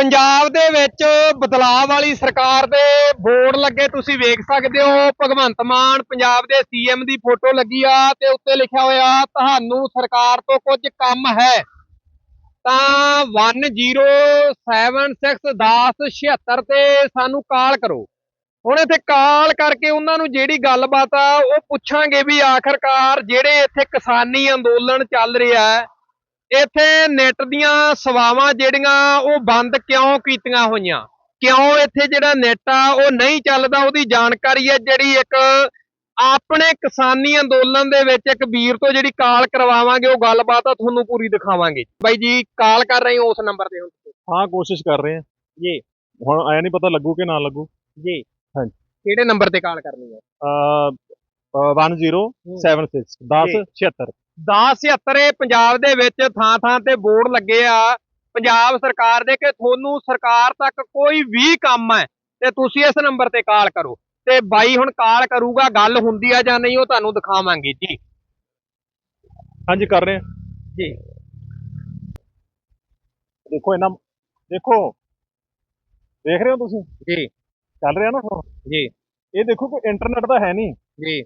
ਪੰਜਾਬ ਦੇ ਵਿੱਚ ਬਦਲਾਅ ਵਾਲੀ ਸਰਕਾਰ ਦੇ ਬੋਰਡ ਲੱਗੇ ਤੁਸੀਂ ਵੇਖ ਸਕਦੇ ਹੋ। ਭਗਵੰਤ ਮਾਨ ਪੰਜਾਬ ਦੇ ਸੀਐਮ ਦੀ ਫੋਟੋ ਲੱਗੀ ਆ ਤੇ ਉੱਤੇ ਲਿਖਿਆ ਹੋਇਆ, ਤੁਹਾਨੂੰ ਸਰਕਾਰ ਤੋਂ ਕੁਝ ਕੰਮ ਹੈ। ਤਾਂ 10761076 ਤੇ ਸਾਨੂੰ ਕਾਲ ਕਰੋ। ਹੁਣ ਇੱਥੇ ਕਾਲ ਕਰਕੇ ਉਹਨਾਂ ਨੂੰ ਜਿਹੜੀ ਗੱਲਬਾਤ ਆ, ਉਹ ਪੁੱਛਾਂਗੇ ਵੀ ਆਖਰਕਾਰ ਜਿਹੜੇ ਇੱਥੇ ਕਿਸਾਨੀ ਅੰਦੋਲਨ ਚੱਲ ਰਿਹਾ ਹੈ ਇੱਥੇ ਨੈਟ ਦੀਆਂ ਸੇਵਾਵਾਂ ਜਿਹੜੀਆਂ ਉਹ ਬੰਦ ਕਿਉਂ ਕੀਤੀਆਂ ਹੋਈਆਂ? ਕਿਉਂ ਇੱਥੇ ਜਿਹੜਾ ਨੈਟ ਆ ਉਹ ਨਹੀਂ ਚੱਲਦਾ? ਉਹਦੀ ਜਾਣਕਾਰੀ ਹੈ ਜਿਹੜੀ ਇੱਕ ਆਪਣੇ ਕਿਸਾਨੀ ਅੰਦੋਲਨ ਦੇ ਵਿੱਚ ਇੱਕ ਵੀਰ ਤੋਂ ਜਿਹੜੀ ਕਾਲ ਕਰਵਾਵਾਂਗੇ ਉਹ ਗੱਲਬਾਤ ਆ ਤੁਹਾਨੂੰ ਪੂਰੀ ਦਿਖਾਵਾਂਗੇ। ਬਾਈ ਜੀ ਕਾਲ ਕਰ ਰਹੇ ਹੋ ਉਸ ਨੰਬਰ ਤੇ ਹੁਣ। ਹਾਂ ਕੋਸ਼ਿਸ਼ ਕਰ ਰਹੇ ਹਾਂ। ਜੀ। ਹੁਣ ਐ ਨਹੀਂ ਪਤਾ ਲੱਗੂ ਕਿ ਨਾ ਲੱਗੂ। ਜੀ। ਹਾਂਜੀ। ਕਿਹੜੇ ਨੰਬਰ ਤੇ ਕਾਲ ਕਰਨੀ ਹੈ? ਅ 1076 1076 1076 ਇਹ ਪੰਜਾਬ ਦੇ ਵਿੱਚ ਥਾਂ ਥਾਂ ਤੇ ਬੋਰਡ ਲੱਗੇ ਆ। ਪੰਜਾਬ ਸਰਕਾਰ ਦੇ ਕਿ ਤੁਹਾਨੂੰ ਸਰਕਾਰ ਤੱਕ ਕੋਈ ਵੀ ਕੰਮ ਹੈ ਤੇ ਤੁਸੀਂ ਇਸ ਨੰਬਰ ਤੇ ਕਾਲ ਕਰੋ। ਤੇ ਬਾਈ ਹੁਣ ਕਾਲ ਕਰੂਗਾ ਗੱਲ ਹੁੰਦੀ ਆ ਜਾਂ ਨਹੀਂ ਉਹ ਤੁਹਾਨੂੰ ਦਿਖਾਵਾਂਗੇ ਜੀ। ਹਾਂਜੀ ਕਰ ਰਹੇ ਹਾਂ ਜੀ। ਦੇਖੋ ਇਹਨਾਂ ਦੇਖੋ। ਦੇਖ ਰਹੇ ਹੋ ਤੁਸੀਂ? ਜੀ। ਚੱਲ ਰਿਹਾ ਨਾ phone? ਜੀ। ਇਹ ਦੇਖੋ ਕਿ ਇੰਟਰਨੈਟ ਤਾਂ ਹੈ ਨਹੀਂ। ਜੀ।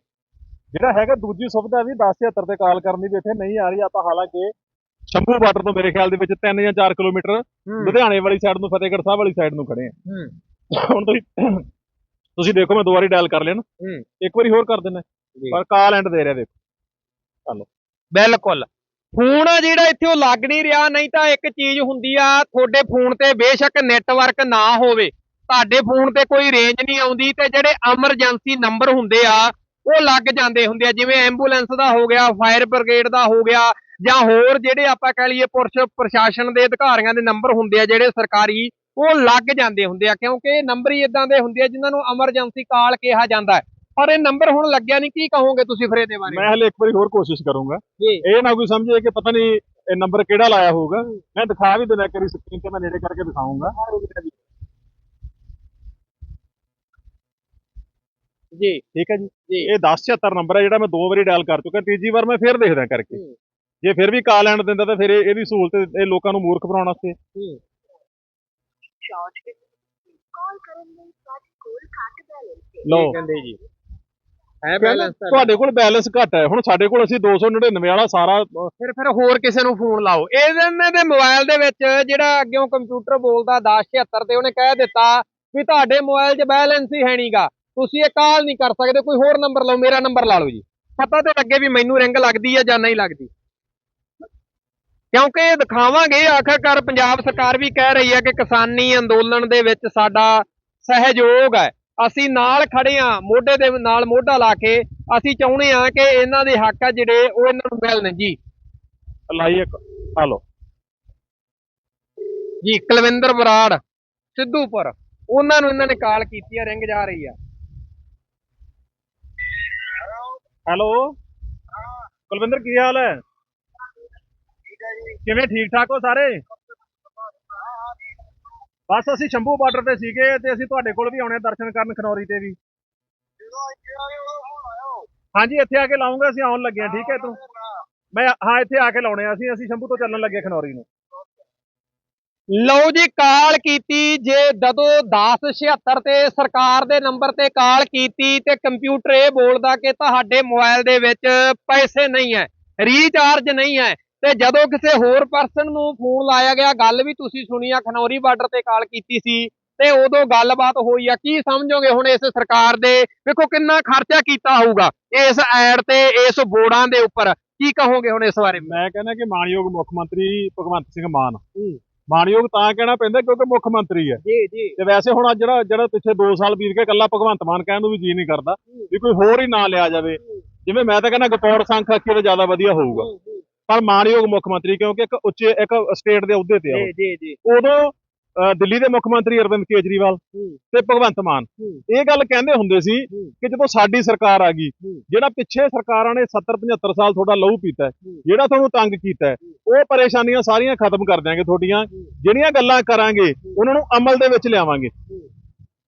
ਜਿਹੜਾ ਹੈਗਾ ਦੂਜੀ ਸੁਵਿਧਾ ਵੀ 1076 ਤੇ ਕਾਲ ਕਰਨੀ ਵੀ ਇੱਥੇ ਨਹੀਂ ਆ ਰਹੀ। ਆਪਾਂ ਹਾਲਾਂਕਿ ਸ਼ੰਭੂ ਬਾਰਡਰ ਤੋਂ ਮੇਰੇ ਖਿਆਲ ਦੇ ਵਿੱਚ 3 ਜਾਂ 4 ਕਿਲੋਮੀਟਰ ਲੁਧਿਆਣੇ ਵਾਲੀ ਸਾਈਡ ਨੂੰ ਫਤਿਹਗੜ੍ਹ ਸਾਹਿਬ ਵਾਲੀ ਸਾਈਡ ਨੂੰ ਖੜੇ ਆ। ਹੁਣ ਤੁਸੀਂ ਤੁਸੀਂ ਦੇਖੋ ਮੈਂ ਦੁਬਾਰੀ ਡਾਇਲ ਕਰ ਲਿਆ ਨਾ। ਇੱਕ ਵਾਰੀ ਹੋਰ ਕਰ ਦਿੰਦਾ। ਪਰ ਕਾਲ ਐਂਡ ਦੇ ਰਿਹਾ ਦੇਖੋ। ਬਿਲਕੁਲ। ਫੋਨ ਆ ਜਿਹੜਾ ਇੱਥੇ ਉਹ ਲੱਗ ਨਹੀਂ ਰਿਹਾ ਨਹੀਂ ਤਾਂ ਇੱਕ ਚੀਜ਼ ਹੁੰਦੀ ਆ ਤੁਹਾਡੇ ਫੋਨ ਤੇ ਬੇਸ਼ੱਕ ਨੈਟਵਰਕ ਨਾ ਹੋਵੇ। ਤੁਹਾਡੇ ਫੋਨ ਤੇ ਕੋਈ ਰੇਂਜ ਨਹੀਂ ਆਉਂਦੀ ਤੇ ਜਿਹੜੇ ਐਮਰਜੈਂਸੀ ਨੰਬਰ ਹੁੰਦੇ ਆ ਉਹ ਲੱਗ ਜਾਂਦੇ ਹੁੰਦੇ ਆ ਜਿਵੇਂ ਐਂਬੂਲੈਂਸ ਦਾ ਹੋ ਗਿਆ ਫਾਇਰ ਬ੍ਰਿਗੇਡ ਦਾ ਹੋ ਗਿਆ ਜਾਂ ਹੋਰ ਜਿਹੜੇ ਆਪਾਂ ਕਹਿ ਲਈਏ ਪੁਲਿਸ ਪ੍ਰਸ਼ਾਸਨ ਦੇ ਅਧਿਕਾਰੀਆਂ ਦੇ ਨੰਬਰ ਹੁੰਦੇ ਆ ਜਿਹੜੇ ਸਰਕਾਰੀ ਉਹ ਲੱਗ ਜਾਂਦੇ ਹੁੰਦੇ ਆ ਕਿਉਂਕਿ ਨੰਬਰ ਹੀ ਇਦਾਂ ਦੇ ਹੁੰਦੇ ਆ ਜਿਨ੍ਹਾਂ ਨੂੰ ਐਮਰਜੈਂਸੀ ਕਾਲ ਕਿਹਾ ਜਾਂਦਾ ਹੈ। ਪਰ ਇਹ ਨੰਬਰ ਹੁਣ ਲੱਗਿਆ ਨਹੀਂ ਕੀ ਕਹੋਗੇ ਤੁਸੀਂ ਫਿਰ ਇਹਦੇ ਬਾਰੇ? ਮੈਂ ਹਲੇ ਇੱਕ ਵਾਰੀ ਹੋਰ ਕੋਸ਼ਿਸ਼ ਕਰੂੰਗਾ। ਇਹ ਨਾ ਕੋਈ ਸਮਝੇ ਕਿ ਪਤਾ ਨਹੀਂ ਇਹ ਨੰਬਰ ਕਿਹੜਾ ਲਾਇਆ ਹੋਊਗਾ। ਮੈਂ ਦਿਖਾ ਵੀ ਦਿੰਦਾ ਕਰੀ ਸਕਰੀਨ ਤੇ ਮੈਂ ਨੇੜੇ ਕਰਕੇ ਦਿਖਾਉਂਗਾ। ਜੀ। ਠੀਕ ਹੈ ਜੀ? ਇਹ 1076 ਨੰਬਰ ਹੈ ਜਿਹੜਾ ਮੈਂ ਦੋ ਵਾਰੀ ਡਾਇਲ ਕਰ ਚੁੱਕਾ। ਤੀਜੀ ਵਾਰ ਮੈਂ ਫੇਰ ਦੇਖਦਾ ਕਰਕੇ। ਜੇ ਫਿਰ ਵੀ ਕਾਲ ਐਂਡ ਦਿੰਦਾ ਤਾਂ ਫਿਰ ਇਹ- ਇਹਦੀ ਸਹੂਲਤ ਇਹ ਲੋਕਾਂ ਨੂੰ ਮੂਰਖ ਬਣਾਉਣ ਵਾਸਤੇ। ਹੂੰ। ਚਾਰਜ ਕੇ ਕਾਲ ਕਰਨ ਲਈ ਤੁਹਾਡੇ ਕੋਲ ਘੱਟ ਬੈਲੈਂਸ ਹੈ। ਲਓ। ਕਹਿੰਦੇ ਜੀ। ਹੈ ਬੈਲੈਂਸ ਤੁਹਾਡੇ? ਕੋਲ ਬੈਲੈਂਸ ਘੱਟ ਹੈ। ਹੁਣ ਸਾਡੇ ਕੋਲ ਅਸੀਂ 299 ਵਾਲਾ ਸਾਰਾ ਫਿਰ ਫਿਰ ਹੋਰ ਕਿਸੇ ਨੂੰ ਫੋਨ ਲਾਓ। ਇਹਦੇ ਦੇ ਮੋਬਾਈਲ ਦੇ ਵਿੱਚ ਜਿਹੜਾ ਅੱਗਿਓਂ ਕੰਪਿਊਟਰ ਬੋਲਦਾ 1076 ਤੇ ਉਹਨੇ ਕਹਿ ਦਿੱਤਾ ਵੀ ਤੁਹਾਡੇ ਮੋਬਾਈਲ 'ਚ ਬੈਲੈਂਸ ਹੀ ਹੈ ਨਹੀਂਗਾ ਤੁਸੀਂ ਇਹ ਕਾਲ ਨਹੀਂ ਕਰ ਸਕਦੇ ਕੋਈ ਹੋਰ ਨੰਬਰ ਲਓ ਮੇਰਾ ਨੰਬਰ ਲਾ ਲਓ ਜੀ। ਪਤਾ ਤੇ ਲੱਗੇ ਵੀ ਮੈਨੂੰ ਰਿੰਗ ਲੱਗਦੀ ਹੈ ਜਾਂ ਨਹੀਂ ਲੱਗਦੀ। ਕਿਉਂਕਿ ਇਹ ਦਿਖਾਵਾਂਗੇ ਆਖਰਕਾਰ ਪੰਜਾਬ ਸਰਕਾਰ ਵੀ ਕਹਿ ਰਹੀ ਹੈ ਕਿ ਕਿਸਾਨੀ ਅੰਦੋਲਨ ਦੇ ਵਿੱਚ ਸਾਡਾ ਸਹਿਯੋਗ ਹੈ। ਅਸੀਂ ਨਾਲ ਖੜੇ ਆ ਮੋਢੇ ਦੇ ਨਾਲ ਮੋਢਾ ਲਾ ਕੇ ਅਸੀਂ ਚਾਹੁੰਦੇ ਆ ਕਿ ਇਹਨਾਂ ਦੇ ਹੱਕ ਆ ਜਿਹੜੇ ਉਹ ਇਹਨਾਂ ਨੂੰ ਮਿਲਣ ਜੀ। ਲਾਈ ਇੱਕ ਹਲੋ ਜੀ ਕੁਲਵਿੰਦਰ ਬਰਾੜ ਸਿੱਧੂਪੁਰ ਉਹਨਾਂ ਨੂੰ ਇਹਨਾਂ ਨੇ ਕਾਲ ਕੀਤੀ ਆ ਰਿੰਗ ਜਾ ਰਹੀ ਆ। ਹੈਲੋ। ਕੁਲਵਿੰਦਰ, ਕੀ ਹਾਲ ਹੈ? ਕਿਵੇਂ ਠੀਕ ਠਾਕ ਹੋ ਸਾਰੇ? ਬਸ ਅਸੀਂ ਸ਼ੰਭੂ ਬਾਰਡਰ ਤੇ ਸੀਗੇ ਤੇ ਅਸੀਂ ਤੁਹਾਡੇ ਕੋਲ ਵੀ ਆਉਣੇ ਆ ਦਰਸ਼ਨ ਕਰਨ ਖਨੌਰੀ ਤੇ ਵੀ। ਹਾਂਜੀ, ਇੱਥੇ ਆ ਕੇ ਲਾਉਂਗੇ, ਅਸੀਂ ਆਉਣ ਲੱਗੇ ਆ, ਠੀਕ ਹੈ ਤੂੰ? ਮੈਂ, ਹਾਂ, ਇੱਥੇ ਆ ਕੇ ਲਾਉਣੇ ਆ ਅਸੀਂ ਅਸੀਂ ਸ਼ੰਭੂ ਤੋਂ ਚੱਲਣ ਲੱਗੇ ਖਨੌਰੀ ਨੂੰ। ਲਓ ਜੀ ਕਾਲ ਕੀਤੀ ਜੇ ਜਦੋਂ 1076 ਤੇ ਸਰਕਾਰ ਦੇ ਨੰਬਰ ਤੇ ਕਾਲ ਕੀਤੀ ਤੇ ਕੰਪਿਊਟਰ ਇਹ ਬੋਲਦਾ ਕਿ ਤੁਹਾਡੇ ਮੋਬਾਈਲ ਦੇ ਵਿੱਚ ਪੈਸੇ ਨਹੀਂ ਹੈ ਰੀਚਾਰਜ ਨਹੀਂ ਹੈ ਤੇ ਜਦੋਂ ਕਿਸੇ ਹੋਰ ਪਰਸਨ ਨੂੰ ਫੋਨ ਲਾਇਆ ਗਿਆ ਗੱਲ ਵੀ ਤੁਸੀਂ ਸੁਣੀ ਆ ਖਨੌਰੀ ਬਾਰਡਰ ਤੇ ਕਾਲ ਕੀਤੀ ਸੀ ਤੇ ਉਦੋਂ ਗੱਲਬਾਤ ਹੋਈ ਆ ਕੀ ਸਮਝੋਗੇ ਹੁਣ ਇਸ ਸਰਕਾਰ ਦੇ? ਵੇਖੋ ਕਿੰਨਾ ਖਰਚਾ ਕੀਤਾ ਹੋਊਗਾ ਇਸ ਐਡ ਤੇ ਇਸ ਬੋਰਡਾਂ ਦੇ ਉੱਪਰ ਕੀ ਕਹੋਗੇ ਹੁਣ ਇਸ ਬਾਰੇ? ਮੈਂ ਕਹਿੰਦਾ ਕਿ ਮਾਨਯੋਗ ਮੁੱਖ ਮੰਤਰੀ ਭਗਵੰਤ ਸਿੰਘ ਮਾਨ ਮਾਨਯੋਗ ਤਾਂ ਕਹਿਣਾ ਪੈਂਦਾ ਕਿਉਂਕਿ ਮੁੱਖ ਮੰਤਰੀ ਹੈ। ਜੀ ਜੀ। ਤੇ ਵੈਸੇ ਹੁਣ ਆਹ ਜਿਹੜਾ ਜਿਹੜਾ ਪਿੱਛੇ 2 ਸਾਲ ਬੀਤ ਕੇ ਕੱਲਾ ਭਗਵੰਤ ਮਾਨ ਕਹਿਣ ਨੂੰ ਵੀ ਜੀ ਨਹੀਂ ਕਰਦਾ ਵੀ ਕੋਈ ਹੋਰ ਹੀ ਨਾਂ ਲਿਆ ਜਾਵੇ। ਜਿਵੇਂ ਮੈਂ ਤਾਂ ਕਹਿੰਦਾ ਗਪੌੜ ਸੰਖ ਅੱਖੇ ਤੇ ਜ਼ਿਆਦਾ ਵਧੀਆ ਹੋਊਗਾ। ਪਰ ਮਾਨਯੋਗ ਮੁੱਖ ਮੰਤਰੀ ਕਿਉਂਕਿ ਇੱਕ ਉੱਚੇ ਇੱਕ ਸਟੇਟ ਦੇ ਅਹੁਦੇ ਤੇ ਆ। ਜੀ ਜੀ ਜੀ। ਉਦੋਂ ਦਿੱਲੀ ਦੇ ਮੁੱਖ ਮੰਤਰੀ ਅਰਵਿੰਦ ਕੇਜਰੀਵਾਲ। ਤੇ ਭਗਵੰਤ ਮਾਨ। ਇਹ ਗੱਲ ਕਹਿੰਦੇ ਹੁੰਦੇ ਸੀ। ਕਿ ਜਦੋਂ ਸਾਡੀ ਸਰਕਾਰ ਆ ਗਈ। ਜਿਹੜਾ ਪਿੱਛੇ ਸਰਕਾਰਾਂ ਨੇ 70 75 ਸਾਲ ਤੁਹਾਡਾ ਲਹੂ ਪੀਤਾ। ਜਿਹੜਾ ਤੁਹਾਨੂੰ ਤੰਗ ਕੀਤਾ ਉਹ ਪਰੇਸ਼ਾਨੀਆਂ ਸਾਰੀਆਂ ਖਤਮ ਕਰ ਦਿਆਂਗੇ ਤੁਹਾਡੀਆਂ। ਜਿਹੜੀਆਂ ਗੱਲਾਂ ਕਰਾਂਗੇ ਉਹਨਾਂ ਨੂੰ ਅਮਲ ਦੇ ਵਿੱਚ ਲਿਆਵਾਂਗੇ।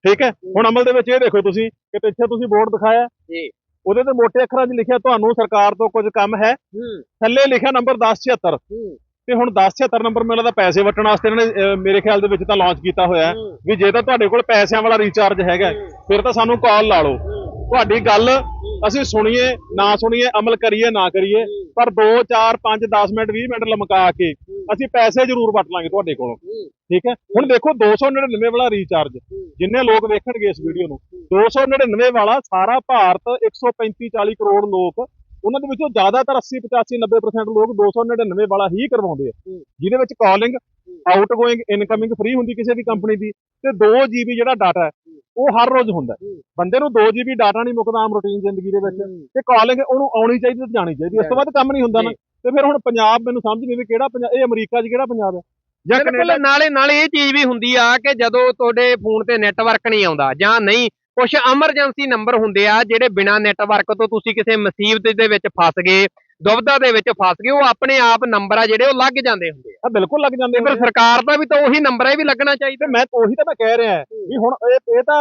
ਠੀਕ ਹੈ? ਹੁਣ ਅਮਲ ਦੇ ਵਿੱਚ ਇਹ ਦੇਖੋ ਤੁਸੀਂ ਕਿ ਪਿੱਛੇ ਤੁਸੀਂ ਬੋਰਡ ਦਿਖਾਇਆ। ਜੀ। ਉਹਦੇ ਤੇ ਮੋٹے ਅੱਖਰਾਂ 'ਚ ਲਿਖਿਆ ਤੁਹਾਨੂੰ ਸਰਕਾਰ ਤੋਂ ਕੁਝ ਕੰਮ ਹੈ। ਥੱਲੇ ਲਿਖਿਆ ਨੰਬਰ 1076 ਹੂੰ। ਤੇ ਹੁਣ 1076 ਨੰਬਰ ਮੈਨੂੰ ਲੱਗਦਾ ਪੈਸੇ ਵਟਣ ਵਾਸਤੇ ਇਹਨਾਂ ਨੇ ਮੇਰੇ ਖਿਆਲ ਦੇ ਵਿੱਚ ਤਾਂ ਲਾਂਚ ਕੀਤਾ ਹੋਇਆ ਵੀ ਜੇ ਤਾਂ ਤੁਹਾਡੇ ਕੋਲ ਪੈਸਿਆਂ ਵਾਲਾ ਰੀਚਾਰਜ ਹੈਗਾ ਫਿਰ ਤਾਂ ਸਾਨੂੰ ਕਾਲ ਲਾ ਲਓ। ਤੁਹਾਡੀ ਗੱਲ ਅਸੀਂ ਸੁਣੀਏ ਨਾ ਸੁਣੀਏ ਅਮਲ ਕਰੀਏ ਨਾ ਕਰੀਏ ਪਰ 2 4 5 10 ਮਿੰਟ 20 ਮਿੰਟ ਲਮਕਾ ਕੇ ਅਸੀਂ ਪੈਸੇ ਜ਼ਰੂਰ ਵਟ ਲਾਂਗੇ ਤੁਹਾਡੇ ਕੋਲੋਂ। ਠੀਕ ਹੈ? ਹੁਣ ਦੇਖੋ 299 ਵਾਲਾ ਰੀਚਾਰਜ ਜਿੰਨੇ ਲੋਕ ਵੇਖਣਗੇ ਇਸ ਵੀਡੀਓ ਨੂੰ 299 ਵਾਲਾ ਸਾਰਾ ਭਾਰਤ 135 40 ਕਰੋੜ ਲੋਕ ਉਹਨਾਂ ਦੇ ਵਿੱਚੋਂ ਜ਼ਿਆਦਾਤਰ 80 85 90% ਲੋਕ 299 ਵਾਲਾ ਹੀ ਕਰਵਾਉਂਦੇ ਆ। ਜਿਹਦੇ ਵਿੱਚ ਕਾਲਿੰਗ ਆਊਟਗੋਇੰਗ ਇਨਕਮਿੰਗ ਫ੍ਰੀ ਹੁੰਦੀ ਕਿਸੇ ਵੀ ਕੰਪਨੀ ਦੀ ਤੇ 2 GB ਜਿਹੜਾ ਡਾਟਾ ਉਹ ਹਰ ਰੋਜ਼ ਹੁੰਦਾ। ਬੰਦੇ ਨੂੰ 2 GB ਡਾਟਾ ਨਹੀਂ ਮੁੱਕਦਾ ਆਮ ਰੂਟੀਨ ਜ਼ਿੰਦਗੀ ਦੇ ਵਿੱਚ। ਤੇ ਕਾਲਿੰਗ ਉਹਨੂੰ ਆਉਣੀ ਚਾਹੀਦੀ ਤੇ ਜਾਣੀ ਚਾਹੀਦੀ। ਇਸ ਤੋਂ ਬਾਅਦ ਕੰਮ ਨਹੀਂ ਹੁੰਦਾ ਨਾ। ਤੇ ਫਿਰ ਹੁਣ ਪੰਜਾਬ ਮੈਨੂੰ ਸਮਝ ਨਹੀਂ ਵੀ ਕਿਹੜਾ ਪੰਜਾਬ ਇਹ ਅਮਰੀਕਾ 'ਚ ਕਿਹੜਾ ਪੰਜਾਬ ਹੈ? ਜਾਂ ਕੈਨੇਡਾ? ਨਾਲੇ ਨਾਲੇ ਇਹ ਚੀਜ਼ ਵੀ ਹੁੰਦੀ ਆ ਕਿ ਜਦੋਂ ਤੁਹਾਡੇ ਫੋਨ ਤੇ ਨੈਟਵਰਕ ਨਹੀਂ ਆਉਂਦਾ ਜਾਂ ਨਹੀਂ ਕੁਝ ਐਮਰਜੈਂਸੀ ਨੰਬਰ ਹੁੰਦੇ ਆ ਜਿਹੜੇ ਬਿਨਾ ਨੈਟਵਰਕ ਤੋਂ ਤੁਸੀਂ ਕਿਸੇ ਮੁਸੀਬਤ ਦੇ ਵਿੱਚ ਫਸ ਗਏ ਦੁਬਦਾ ਦੇ ਵਿੱਚ ਫਸ ਗਏ ਉਹ ਆਪਣੇ ਆਪ ਨੰਬਰ ਆ ਜਿਹੜੇ ਉਹ ਲੱਗ ਜਾਂਦੇ ਹੁੰਦੇ ਆ। ਬਿਲਕੁਲ ਲੱਗ ਜਾਂਦੇ ਫਿਰ ਸਰਕਾਰ ਦਾ ਵੀ ਤਾਂ ਉਹੀ ਨੰਬਰ ਹੈ ਇਹ ਵੀ ਲੱਗਣਾ ਚਾਹੀਦਾ। ਮੈਂ ਉਹੀ ਤਾਂ ਮੈਂ ਕਹਿ ਰਿਹਾ ਵੀ ਹੁਣ ਇਹ ਇਹ ਤਾਂ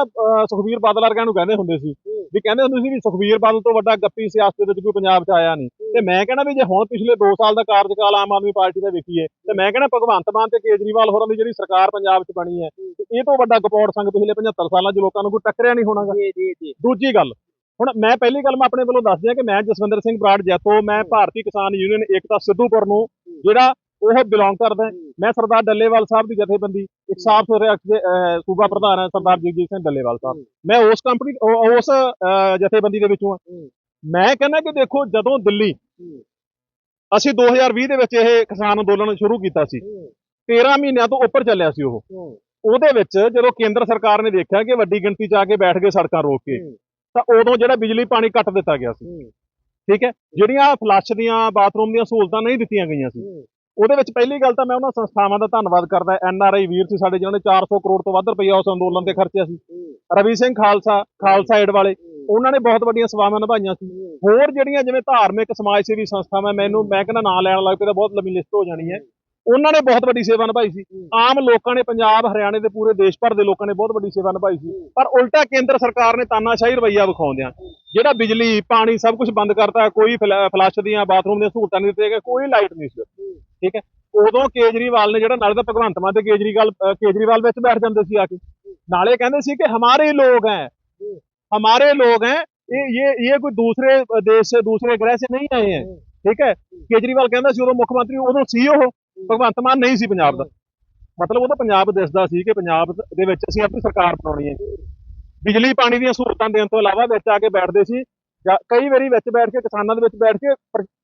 ਸੁਖਬੀਰ ਬਾਦਲ ਵਰਗਿਆਂ ਨੂੰ ਕਹਿੰਦੇ ਹੁੰਦੇ ਸੀ ਵੀ ਕਹਿੰਦੇ ਹੁੰਦੇ ਸੀ ਵੀ ਸੁਖਬੀਰ ਬਾਦਲ ਤੋਂ ਵੱਡਾ ਗੱਪੀ ਸਿਆਸਤ ਦੇ ਵਿੱਚ ਕੋਈ ਪੰਜਾਬ 'ਚ ਆਇਆ ਨਹੀਂ। ਤੇ ਮੈਂ ਕਹਿੰਦਾ ਵੀ ਜੇ ਹੁਣ ਪਿਛਲੇ 2 ਸਾਲ ਦਾ ਕਾਰਜਕਾਲ ਆਮ ਆਦਮੀ ਪਾਰਟੀ ਦਾ ਵੇਖੀਏ ਤੇ ਮੈਂ ਕਹਿੰਦਾ ਭਗਵੰਤ ਮਾਨ ਤੇ ਕੇਜਰੀਵਾਲ ਹੋਰਾਂ ਦੀ ਜਿਹੜੀ ਸਰਕਾਰ ਪੰਜਾਬ 'ਚ ਬਣੀ ਹੈ ਇਹ ਤੋਂ ਵੱਡਾ ਗਪੌੜ ਸੰਘ ਪਿਛਲੇ 75 ਸਾਲਾਂ 'ਚ ਲੋਕਾਂ ਨੂੰ ਕੋਈ ਟੱਕਰਿਆ ਨਹੀਂ ਹੋਣਾਗਾ। ਜੀ ਜੀ ਜੀ। ਦੂਜੀ ਗੱਲ ਹੁਣ ਮੈਂ ਪਹਿਲੀ ਗੱਲ ਮੈਂ ਆਪਣੇ ਵੱਲੋਂ ਦੱਸ ਦਿਆਂ ਕਿ ਮੈਂ ਜਸਵਿੰਦਰ ਸਿੰਘ ਬਰਾੜ ਜੈਤੋ ਮੈਂ ਭਾਰਤੀ ਕਿਸਾਨ ਯੂਨੀਅਨ ਏਕਤਾ ਸਿੱਧੂਪੁਰ ਨੂੰ ਜਿਹੜਾ ਉਹ ਬਿਲੋਂਗ ਕਰਦਾ। ਮੈਂ ਸਰਦਾਰ ਡੱਲੇਵਾਲ ਸਾਹਿਬ ਦੀ ਜਥੇਬੰਦੀ ਰਿਆਕਟ ਦੇ ਅਹ, ਸੂਬਾ ਪ੍ਰਧਾਨ ਹੈ ਸਰਦਾਰ ਜਗਜੀਤ ਸਿੰਘ ਡੱਲੇਵਾਲ ਸਾਹਿਬ। ਮੈਂ ਉਸ ਕੰਪਨੀ ਉਸ ਜਥੇਬੰਦੀ ਦੇ ਵਿੱਚੋਂ ਹਾਂ। ਮੈਂ ਕਹਿੰਦਾ ਕਿ ਦੇਖੋ ਜਦੋਂ ਦਿੱਲੀ ਅਸੀਂ 2020 ਦੇ ਵਿੱਚ ਇਹ ਕਿਸਾਨ ਅੰਦੋਲਨ ਸ਼ੁਰੂ ਕੀਤਾ ਸੀ 13 ਮਹੀਨਿਆਂ ਤੋਂ ਉੱਪਰ ਚੱਲਿਆ ਸੀ ਉਹ। ਉਹਦੇ ਵਿੱਚ ਜਦੋਂ ਕੇਂਦਰ ਸਰਕਾਰ ਨੇ ਦੇਖਿਆ ਕਿ ਵੱਡੀ ਗਿਣਤੀ 'ਚ ਆ ਕੇ ਬੈਠ ਗਏ ਸੜਕਾਂ ਰੋਕ ਕੇ ਤਾਂ ਉਦੋਂ ਜਿਹੜਾ ਬਿਜਲੀ ਪਾਣੀ ਕੱਟ ਦਿੱਤਾ ਗਿਆ ਸੀ। ਠੀਕ ਹੈ? ਜਿਹੜੀਆਂ ਫਲੱਸ਼ ਦੀਆਂ ਬਾਥਰੂਮ ਦੀਆਂ ਸਹੂਲਤਾਂ ਨਹੀਂ ਦਿੱਤੀਆਂ ਗਈਆਂ ਸੀ। ਉਹਦੇ ਵਿੱਚ ਪਹਿਲੀ ਗੱਲ ਤਾਂ ਮੈਂ ਉਹਨਾਂ ਸੰਸਥਾਵਾਂ ਦਾ ਧੰਨਵਾਦ ਕਰਦਾ। ਐਨ ਆਰ ਆਈ ਵੀਰ ਸੀ ਸਾਡੇ ਜਿਨ੍ਹਾਂ ਨੇ 400 ਕਰੋੜ ਤੋਂ ਵੱਧ ਰੁਪਈਆ ਉਸ ਅੰਦੋਲਨ ਤੇ ਖਰਚਿਆ ਸੀ। ਰਵੀ ਸਿੰਘ ਖਾਲਸਾ ਖਾਲਸਾ ਏਡ ਵਾਲੇ ਉਹਨਾਂ ਨੇ ਬਹੁਤ ਵੱਡੀਆਂ ਸੇਵਾਵਾਂ ਨਿਭਾਈਆਂ ਸੀ। ਹੋਰ ਜਿਹੜੀਆਂ ਜਿਵੇਂ ਧਾਰਮਿਕ ਸਮਾਜ ਸੇਵੀ ਸੰਸਥਾਵਾਂ ਮੈਨੂੰ ਮੈਂ ਕਹਿੰਦਾ ਨਾਂ ਲੈਣ ਲੱਗ ਪਏ ਤਾਂ ਬਹੁਤ ਲੰਮੀ ਲਿਸਟ ਹੋ ਜਾਣੀ ਹੈ। ਉਹਨਾਂ ਨੇ ਬਹੁਤ ਵੱਡੀ ਸੇਵਾ ਨਿਭਾਈ ਸੀ। ਆਮ ਲੋਕਾਂ ਨੇ ਪੰਜਾਬ ਹਰਿਆਣੇ ਦੇ ਪੂਰੇ ਦੇਸ਼ ਭਰ ਦੇ ਲੋਕਾਂ ਨੇ ਬਹੁਤ ਵੱਡੀ ਸੇਵਾ ਨਿਭਾਈ ਸੀ। ਪਰ ਉਲਟਾ ਕੇਂਦਰ ਸਰਕਾਰ ਨੇ ਤਾਨਾਸ਼ਾਹੀ ਰਵਈਆ ਵਿਖਾਉਂਦਿਆਂ ਜਿਹੜਾ ਬਿਜਲੀ ਪਾਣੀ ਸਭ ਕੁਝ ਬੰਦ ਕਰਤਾ ਕੋਈ ਫਲੱਸ਼ ਦੀਆਂ ਬਾਥਰੂਮ ਦੀਆਂ ਸਹੂਲਤਾਂ ਨਹੀਂ ਦਿੱਤੀਆਂ ਕੋਈ ਲਾਈਟ ਨਹੀਂ ਸੀ ਠੀਕ ਹੈ? ਉਦੋਂ ਕੇਜਰੀਵਾਲ ਨੇ ਜਿਹੜਾ ਨਾਲੇ ਤਾਂ ਭਗਵੰਤ ਮਾਨ ਤੇ ਕੇਜਰੀਵਾਲ ਕੇਜਰੀਵਾਲ ਵਿੱਚ ਬੈਠ ਜਾਂਦੇ ਸੀ ਆ ਕੇ। ਨਾਲੇ ਕਹਿੰਦੇ ਸੀ ਕਿ ਹਮਾਰੇ ਲੋਕ ਹੈ। ਹਮਾਰੇ हमारे लोग ਇਹ ये ये ये कोई दूसरे ਦੂਸਰੇ ਗ੍ਰਹਿ दूसरे ਨਹੀਂ ਆਏ ਹੈ। ਠੀਕ ਹੈ? ਕੇਜਰੀਵਾਲ ਕਹਿੰਦਾ ਸੀ ਉਦੋਂ ਮੁੱਖ ਮੰਤਰੀ ਉਦੋਂ ਸੀ ਉਹ ਭਗਵੰਤ ਮਾਨ ਨਹੀਂ ਸੀ ਪੰਜਾਬ ਦਾ। ਮਤਲਬ ਉਹ ਤਾਂ ਪੰਜਾਬ ਦਿਸਦਾ ਸੀ ਕਿ ਪੰਜਾਬ ਦੇ ਵਿੱਚ ਅਸੀਂ ਆਪਣੀ ਸਰਕਾਰ ਬਣਾਉਣੀ ਹੈ ਬਿਜਲੀ ਪਾਣੀ ਦੀਆਂ ਸਹੂਲਤਾਂ ਦੇਣ ਤੋਂ ਇਲਾਵਾ ਵਿੱਚ ਆ ਕੇ ਬੈਠਦੇ ਸੀ। ਜਾਂ ਕਈ ਵਾਰੀ ਵਿੱਚ ਬੈਠ ਕੇ ਕਿਸਾਨਾਂ ਦੇ ਵਿੱਚ ਬੈਠ ਕੇ